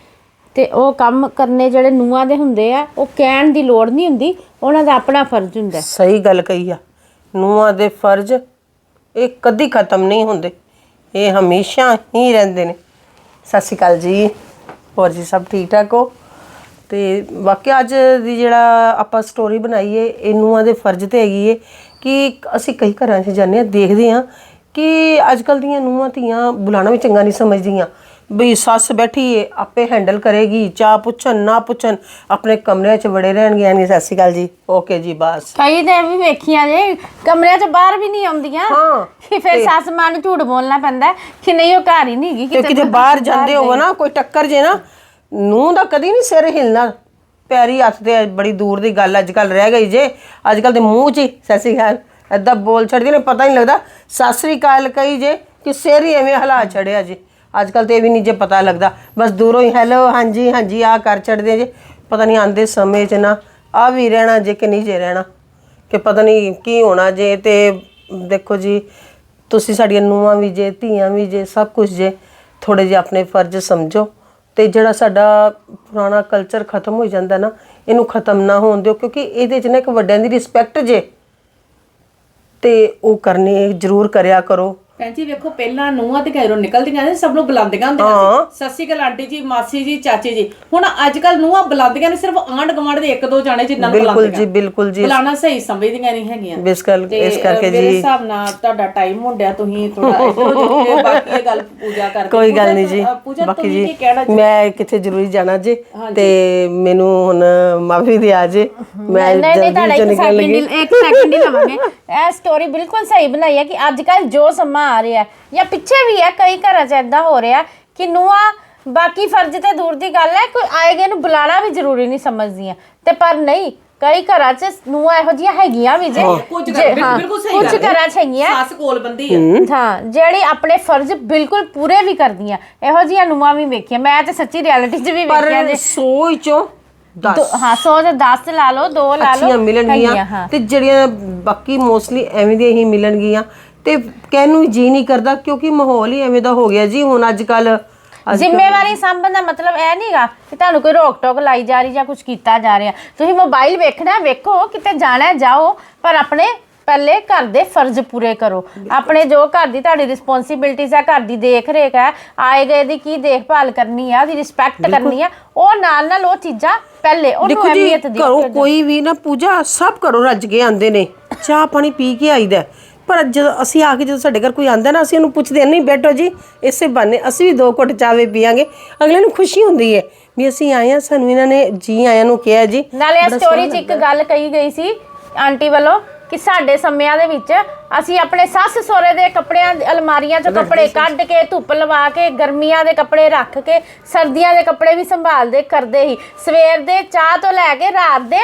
ਤੇ ਉਹ ਕੰਮ ਕਰਨੇ ਜਿਹੜੇ ਨੂੰਹਾਂ ਦੇ ਹੁੰਦੇ ਆ, ਉਹ ਕਹਿਣ ਦੀ ਲੋੜ ਨਹੀਂ ਹੁੰਦੀ, ਉਹਨਾਂ ਦਾ ਆਪਣਾ ਫਰਜ਼ ਹੁੰਦਾ। ਸਹੀ ਗੱਲ ਕਹੀ ਆ। ਨੂੰਹਾਂ ਦੇ ਫਰਜ਼ ਇਹ ਕਦੀ ਖਤਮ ਨਹੀਂ ਹੁੰਦੇ। ਇਹ ਹਮੇਸ਼ਾ ਹੀ ਰਹਿੰਦੇ ਨੇ। ਸਤਿ ਸ਼੍ਰੀ ਅਕਾਲ ਜੀ। ਹੋਰ ਜੀ, ਸਭ ਠੀਕ ਠਾਕ ਹੋ? ਤੇ ਵਾਕਿਆ ਅੱਜ ਦੀ ਜਿਹੜਾ ਆਪਾਂ ਸਟੋਰੀ ਬਣਾਈ ਏ ਇਹ ਨੂੰਹਾਂ ਦੇ ਫਰਜ਼ ਤੇ ਹੈਗੀ ਏ ਕਿ ਅਸੀਂ ਕਈ ਘਰਾਂ 'ਚ ਜਾਂਦੇ ਆ ਦੇਖਦੇ ਆ ਕਿ ਅੱਜ ਕੱਲ ਦੀਆਂ ਨੂੰਹਾਂ ਧੀਆਂ ਬੁਲਾਣਾ ਵੀ ਚੰਗਾ ਨਹੀਂ ਸਮਝਦੀਆਂ। ਵੀ ਸੱਸ ਬੈਠੀ ਏ ਆਪੇ ਹੈਂਡਲ ਕਰੇਗੀ ਚਾਹ ਪੁੱਛਣ ਨਾ ਪੁੱਛਣ ਆਪਣੇ ਕਮਰਿਆਂ 'ਚ ਵੜੇ ਰਹਿਣਗੇ ਆਂਗੇ ਸਤਿ ਸ਼੍ਰੀ ਅਕਾਲ ਜੀ। ਓਕੇ ਜੀ ਬਸ। ਕਈ ਤੇ ਵੀ ਵੇਖੀਆਂ ਜੇ ਕਮਰਿਆਂ ਚੋਂ ਬਾਹਰ ਵੀ ਨਹੀਂ ਆਉਂਦੀਆਂ। ਹਾਂ। ਕਿ ਫਿਰ ਸੱਸ ਮਾਂ ਨੂੰ ਝੂਠ ਬੋਲਣਾ ਪੈਂਦਾ ਹੈ ਕਿ ਨਹੀਂ ਉਹ ਘਰ ਹੀ ਨਹੀਂ ਹੈਗੀ ਤੇ ਕਿਤੇ ਬਾਹਰ ਜਾਂਦੇ ਹੋਵੋ ਨਾ ਕੋਈ ਟੱਕਰ ਜੇ ਨਾ ਨੂੰਹ ਦਾ ਕਦੀ ਨਹੀਂ ਸਿਰ ਹਿਲਣਾ। ਪੈਰੀ ਹੱਥ ਤੇ ਬੜੀ ਦੂਰ ਦੀ ਗੱਲ ਅੱਜ ਕੱਲ ਰਹਿ ਗਈ ਜੇ। ਅੱਜ ਕੱਲ ਦੇ ਮੂੰਹ 'ਚ ਹੀ ਸਤਿ ਸ਼੍ਰੀ ਅਕਾਲ। ਏਦਾਂ ਬੋਲ ਛੱਡਦੀ ਨੇ ਪਤਾ ਨਹੀਂ ਲੱਗਦਾ। ਸਤਿ ਸ਼੍ਰੀ ਅਕਾਲ ਕਹੀ ਜੇ ਕਿ ਸਿਰ ਹੀ ਐਵੇਂ ਹਲਾ ਛੜਿਆ ਜੇ। ਅੱਜ ਕੱਲ ਤੇ ਇਹ ਵੀ ਨਹੀਂ ਜੇ ਪਤਾ ਲੱਗਦਾ। ਬਸ ਦੂਰੋਂ ਹੀ ਹੈਲੋ ਹਾਂਜੀ ਹਾਂਜੀ ਆ ਕਰ ਛੱਡਦੇ ਜੇ। ਪਤਾ ਨਹੀਂ ਆਂਦੇ ਸਮੇਂ 'ਚ ਨਾ ਆ ਵੀ ਰਹਿਣਾ ਜੇ ਕਿ ਨਹੀਂ ਜੇ ਰਹਿਣਾ। ਕਿ ਪਤਾ ਨਹੀਂ ਕੀ ਹੋਣਾ ਜੇ ਤੇ ਦੇਖੋ ਜੀ, ਤੁਸੀਂ ਸਾਡੀਆਂ ਨੂੰਹਾਂ ਵੀ ਜੇ, ਧੀਆਂ ਵੀ ਜੇ, ਸਭ ਕੁਝ ਜੇ ਥੋੜੇ ਜਿਹਾ ਆਪਣੇ ਫਰਜ਼ ਸਮਝੋ। ਤੇ ਜਿਹੜਾ ਸਾਡਾ ਪੁਰਾਣਾ ਕਲਚਰ ਖਤਮ ਹੋ ਜਾਂਦਾ ਨਾ, ਇਹਨੂੰ ਖਤਮ ਨਾ ਹੋਣ ਦਿਓ, ਕਿਉਂਕਿ ਇਹਦੇ 'ਚ ਨਾ ਇੱਕ ਵੱਡਿਆਂ ਦੀ ਰਿਸਪੈਕਟ ਜੇ। ਤੇ ਉਹ ਕਰਨੀ ਜ਼ਰੂਰ ਕਰਿਆ ਕਰੋ। ਭੈਣ ਜੀ ਵੇਖੋ ਪਹਿਲਾਂ ਨੂੰਹਾਂ ਤੇ ਘਰੋਂ ਨਿਕਲਦੀਆਂ ਨੇ ਸਭ ਨੂੰ ਬੁਲਾਉਂਦੀਆਂ ਹੁੰਦੀਆਂ। ਸੀ। ਸਤਿ ਸ਼੍ਰੀ ਅਕਾਲ ਆਂਟੀ ਜੀ ਮਾਸੀ ਜੀ ਚਾਚੀ ਜੀ। ਹੁਣ ਅੱਜ ਕੱਲ ਨੂੰਹਾਂ ਬੁਲਾਉਂਦੀਆਂ ਨੇ ਸਿਰਫ ਆਂਢ ਗੁਆਂਢ ਦੇ ਇੱਕ ਦੋ ਜਾਣੇ ਜਿੰਨਾਂ ਨੂੰ ਬਿਲਕੁਲ ਬੁਲਾਉਂਦੀਆਂ। ਜੀ ਬਿਲਕੁਲ ਜੀ। ਬੁਲਾਣਾ ਸਹੀ ਸਮਝਦੀਆਂ ਨਹੀਂ ਹੈਗੀਆਂ। ਇਸ ਗੱਲ ਤੇ ਇਸ ਕਰਕੇ ਅ, ਮੇਰੇ ਜੀ। ਹਿਸਾਬ ਨਾਲ ਤੁਹਾਡਾ ਟਾਈਮ ਹੁੰਦਿਆ ਤੁਸੀਂ ਥੋੜਾ ਇਧਰ ਬਾਕੀ ਇਹ ਗੱਲ ਪੂਜਾ ਕਰਦੇ। ਕੋਈ ਗੱਲ ਨਹੀਂ ਜੀ। ਬਾਕੀ ਤੁਸੀਂ ਜੀ ਕੀ ਕਹਿਣਾ ਮੈਂ ਕਿੱਥੇ ਜ਼ਰੂਰੀ ਜਾਣਾ ਜੀ? ਤੇ ਮੈਨੂੰ ਹੁਣ ਮਾਫੀ ਦਿਆ ਜੇ। ਮੈਂ ਨਹੀਂ ਨਹੀਂ ਤੁਹਾਡਾ ਜਲਦੀ ਚੋਂ ਇੱਕ ਨਿਕਲਣ ਸੈਕਿੰਡ ਲੱਗੀ ਇੱਕ ਸੈਕਿੰਡ ਹੀ ਲਵਾਂਗੇ। ਇਹ ਸਟੋਰੀ ਬਿਲਕੁਲ ਸਹੀ ਬਣਾਈ ਹੈ ਕਿ ਅੱਜ ਕੱਲ ਜੋ ਸਮਾਂ ਆ ਰਿਹਾ ਜਾਂ ਪਿੱਛੇ ਵੀ ਹੈ ਕਈ ਘਰਾਂ 'ਚ ਇਦਾਂ ਹੋ ਰਿਹਾ ਕਿ ਨੂੰਹਾਂ ਬਾਕੀ ਫਰਜ਼ ਤੇ ਦੂਰ ਦੀ ਗੱਲ ਹੈ ਕੋਈ ਆਏਗੇ ਨੂੰ ਬੁਲਾਣਾ ਵੀ ਜ਼ਰੂਰੀ ਨਹੀਂ ਸਮਝਦੀਆਂ। ਤੇ ਪਰ ਨਹੀਂ ਕਈ ਘਰਾਂ 'ਚ ਨੂੰਹਾਂ ਇਹੋ ਜਿਹੀਆਂ ਹੈਗੀਆਂ ਵੀ ਜੇ ਕੁਝ ਹਾਂ, ਬਿਲਕੁਲ ਸਹੀ ਕੁਝ ਗੱਲ ਹੈ। ਘਰਾਂ 'ਚ ਹੈਗੀਆਂ। ਸੱਸ ਕੋਲ ਬੰਦੀ ਹੈ। ਹਾਂ। ਜਿਹੜੀ ਆਪਣੇ ਫਰਜ਼ ਬਿਲਕੁਲ ਪੂਰੇ ਵੀ ਕਰਦੀਆਂ। ਇਹੋ ਜਿਹੀਆਂ ਨੂੰਹਾਂ ਵੀ ਵੇਖੀਆਂ। ਮੈਂ ਤੇ ਸੱਚੀ ਰਿਐਲਿਟੀ 'ਚ ਵੀ ਵੇਖਿਆ ਪਰ ਜੇ ਸੋਈ ਚੋਂ ਦੋ- 10 ਹਾਂ 100 ਚ 10 ਲਾ ਲਓ 2 ਲਾ ਲਓ। ਅੱਛੀਆਂ ਮਿਲਣਗੀਆਂ ਹੈਗੀਆਂ, ਹਾਂ। ਤੇ ਜਿਹੜੀਆਂ ਬਾਕੀ ਮੋਸਟਲੀ ਐਵੇਂ ਦੀਆਂ ਹੀ ਮਿਲਣਗੀਆਂ। ਤੇ ਕਹਿਣ ਨੂੰ ਜੀ ਨਹੀਂ ਕਰਦਾ ਕਿਉਂਕਿ ਮਾਹੌਲ ਹੀ ਐਵੇਂ ਦਾ ਹੋ ਗਿਆ ਜੀ ਹੁਣ ਅੱਜ ਕੱਲ ਜ਼ਿੰਮੇਵਾਰੀ ਸੰਭਣ ਦਾ ਮਤਲਬ ਇਹ ਨਹੀਂਗਾ ਕਿ ਤੁਹਾਨੂੰ ਕੋਈ ਰੋਕ ਟੋਕ ਲਾਈ ਜਾ ਰਹੀ ਜਾਂ ਕੁਝ ਕੀਤਾ ਜਾ ਰਿਹਾ। ਤੁਸੀਂ ਮੋਬਾਈਲ ਵੇਖਣਾ ਵੇਖੋ ਕਿਤੇ ਜਾਣਾ ਜਾਓ ਪਰ ਆਪਣੇ ਪਹਿਲੇ ਘਰ ਦੇ ਫਰਜ਼ ਪੂਰੇ ਕਰੋ। ਆਪਣੇ ਜੋ ਘਰ ਦੀ ਤੁਹਾਡੀ ਰਿਸਪੌਂਸਿਬਿਲਟੀਜ਼ ਹੈ ਘਰ ਦੀ ਦੇਖ ਰੇਖ ਹੈ ਆਏ ਗਏ ਦੀ ਕੀ ਦੇਖਭਾਲ ਕਰਨੀ ਹੈ ਉਹਦੀ ਰਿਸਪੈਕਟ ਕਰਨੀ ਹੈ ਉਹ ਨਾਲ ਨਾਲ ਉਹ ਚੀਜ਼ਾਂ ਪਹਿਲੇ ਉਹਨੂੰ ਅਹਿਮੀਅਤ ਦਿਓ ਘਰੋਂ ਕੋਈ ਵੀ ਨਾ ਪੂਜਾ ਸਭ ਘਰੋਂ ਰੱਜ ਕੇ ਆਂਦੇ ਨੇ। ਚਾਹ ਪਾਣੀ ਪੀ ਕੇ ਆਈਦਾ। ਪਰ ਜਦੋਂ ਅਸੀਂ ਆ ਕੇ ਜਦੋਂ ਸਾਡੇ ਘਰ ਕੋਈ ਆਂਦਾ ਨਾ ਅਸੀਂ ਉਹਨੂੰ ਪੁੱਛਦੇ ਹਾਂ, ਨਹੀਂ ਬੈਠੋ ਜੀ ਇਸੇ ਬਹਾਨੇ ਅਸੀਂ ਵੀ ਦੋ ਘੁੱਟ ਚਾਵੇ ਪੀਾਂਗੇ ਅਗਲੇ ਨੂੰ ਖੁਸ਼ੀ ਹੁੰਦੀ ਹੈ ਵੀ ਅਸੀਂ ਆਏ ਆ ਸਾਨੂੰ ਇਹਨਾਂ ਨੇ ਜੀ ਆਇਆਂ ਨੂੰ ਕਿਹਾ ਜੀ। ਨਾਲੇ ਇਹ ਸਟੋਰੀ 'ਚ ਇੱਕ ਗੱਲ ਕਹੀ ਗਈ ਸੀ ਆਂਟੀ ਵੱਲੋਂ ਕਿ ਸਾਡੇ ਸਮਿਆਂ ਦੇ ਵਿੱਚ ਅਸੀਂ ਆਪਣੇ ਸੱਸ ਸਹੁਰੇ ਦੇ ਕੱਪੜਿਆਂ ਦੀ ਅਲਮਾਰੀਆਂ 'ਚੋਂ ਕੱਪੜੇ ਕੱਢ ਕੇ ਧੁੱਪ ਲਵਾ ਕੇ ਗਰਮੀਆਂ ਦੇ ਕੱਪੜੇ ਰੱਖ ਕੇ ਸਰਦੀਆਂ ਦੇ ਕੱਪੜੇ ਵੀ ਸੰਭਾਲਦੇ ਕਰਦੇ ਹੀ ਸਵੇਰ ਦੇ ਚਾਹ ਤੋਂ ਲੈ ਕੇ ਰਾਤ ਦੇ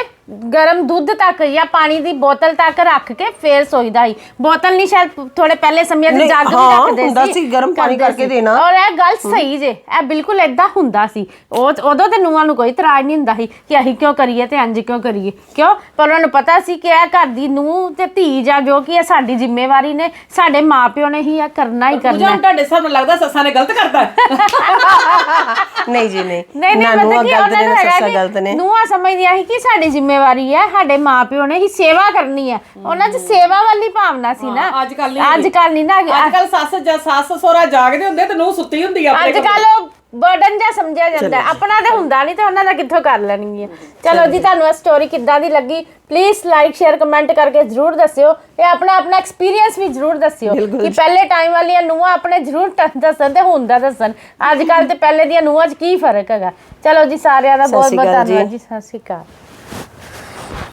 ਗਰਮ ਦੁੱਧ ਤੱਕ ਜਾਂ ਪਾਣੀ ਦੀ ਬੋਤਲ ਤੱਕ ਰੱਖ ਕੇ ਫੇਰ ਸੋਈਦਾ ਹੀ ਬੋਤਲ ਨਹੀਂ ਸ਼ਾਇਦ ਥੋੜੇ ਪਹਿਲੇ ਸਮਿਆਂ 'ਚ ਨਹੀਂ, ਜੱਗ ਵੀ ਹਾਂ, ਰੱਖਦੇ ਹੁੰਦਾ ਸੀ, ਗਰਮ ਪਾਣੀ ਕਰਦੇ ਕਰਕੇ ਸੀ। ਦੇਣਾ। ਔਰ ਇਹ ਗੱਲ ਸਹੀ ਜੇ ਇਹ ਬਿਲਕੁਲ ਏਦਾਂ ਹੁੰਦਾ ਸੀ। ਉਹ ਉਦੋਂ ਤੇ ਨੂੰਹਾਂ ਨੂੰ ਕੋਈ ਇਤਰਾਜ਼ ਨਹੀਂ ਹੁੰਦਾ ਸੀ ਕਿ ਅਸੀਂ ਕਿਉਂ ਕਰੀਏ ਤੇ ਇੰਜ ਕਿਉਂ ਕਰੀਏ। ਕਿਉਂ? ਪਰ ਉਹਨਾਂ ਨੂੰ ਪਤਾ ਸੀ ਕਿ ਇਹ ਘਰ ਦੀ ਨੂੰਹ ਤੇ ਧੀ ਜਾਂ ਜੋ ਕਿ ਇਹ ਸਾਡੀ ਜ਼ਿੰਮੇਵਾਰੀ ਨੇ ਸਾਡੇ ਮਾਪਿਓ ਨੇ ਹੀ ਇਹ ਕਰਨਾ ਹੀ ਪੂਜਾ ਕਰਨਾ। ਹੁਣ ਤੁਹਾਡੇ ਹਿਸਾਬ ਨਾਲ ਲੱਗਦਾ ਸੱਸਾਂ ਨੇ ਗਲਤ ਕਰਤਾ। ਨਹੀਂ ਜੀ ਨਹੀਂ। ਨਹੀਂ ਨਹੀਂ ਨਾ ਪਤਾ ਨੂੰਹਾਂ ਕੀ ਗਲਤ ਉਹਨਾਂ ਨੇ ਨੂੰ ਨਾ ਹੈਗਾ ਸੱਸਾਂ ਗਲਤ ਕਿ ਨੇ। ਨੂੰਹਾਂ ਸਮਝਦੀਆਂ ਸੀ ਕਿ ਸਾਡੀ ਜ਼ਿੰਮੇਵਾਰੀ ਹੈ ਸਾਡੇ ਮਾਪਿਓ ਨੇ ਹੀ ਸੇਵਾ ਕਰਨੀ ਹੈ ਉਹਨਾਂ 'ਚ ਸੇਵਾ ਵਾਲੀ ਭਾਵਨਾ ਸੀ ਨਾ। ਅੱਜ ਕੱਲ੍ਹ ਨਹੀਂ ਅੱਜ ਕੱਲ ਨਹੀਂ ਨਾ ਅੱਜ ਕੱਲ ਸੱਸ ਜਾਂ ਸੱਸ ਸੋਰਾ ਜਾਗਦੇ ਹੁੰਦੇ ਤੇ ਨੂੰ ਸੁੱਤੀ ਹੁੰਦੀ ਆ ਆਪਣੇ ਅੱਜ ਕੱਲ ਉਹ ਬਰਡਨ ਜਿਹਾ ਸਮਝਿਆ ਜਾਂਦਾ ਹੈ। ਆਪਣਾ ਤੇ ਹੁੰਦਾ ਨਹੀਂ ਤੇ ਉਹਨਾਂ ਦਾ ਕਿੱਥੋਂ ਕਰ ਲੈਣਗੀਆਂ। ਚਲੋ ਜੀ ਤੁਹਾਨੂੰ ਇਹ ਸਟੋਰੀ ਕਿੱਦਾਂ ਦੀ ਲੱਗੀ? ਪਲੀਜ਼ ਲਾਈਕ ਸ਼ੇਅਰ ਕਮੈਂਟ ਕਰਕੇ ਜਰੂਰ ਦੱਸਿਓ। ਤੇ ਆਪਣਾ ਆਪਣਾ ਐਕਸਪੀਰੀਅੰਸ ਵੀ ਜਰੂਰ ਦੱਸਿਓ ਕਿ ਪਹਿਲੇ ਟਾਈਮ ਵਾਲੀਆਂ ਨੂੰਹਾਂ ਆਪਣੇ ਜਰੂਰ ਟ- ਦੱਸਣ ਤੇ ਹੁਣ ਦਾ ਦੱਸਣ। ਅੱਜ ਕੱਲ ਤੇ ਪਹਿਲੇ ਦੀਆਂ ਨੂੰਹਾਂ 'ਚ ਕੀ ਫ਼ਰਕ ਹੈਗਾ? ਚਲੋ ਜੀ ਸਾਰਿਆਂ ਦਾ ਸਤਿ ਬਹੁਤ ਸ਼੍ਰੀ ਬਹੁਤ ਅਕਾਲ ਜੀ। ਧੰਨਵਾਦ ਜੀ। ਸਤਿ ਸ਼੍ਰੀ ਅਕਾਲ।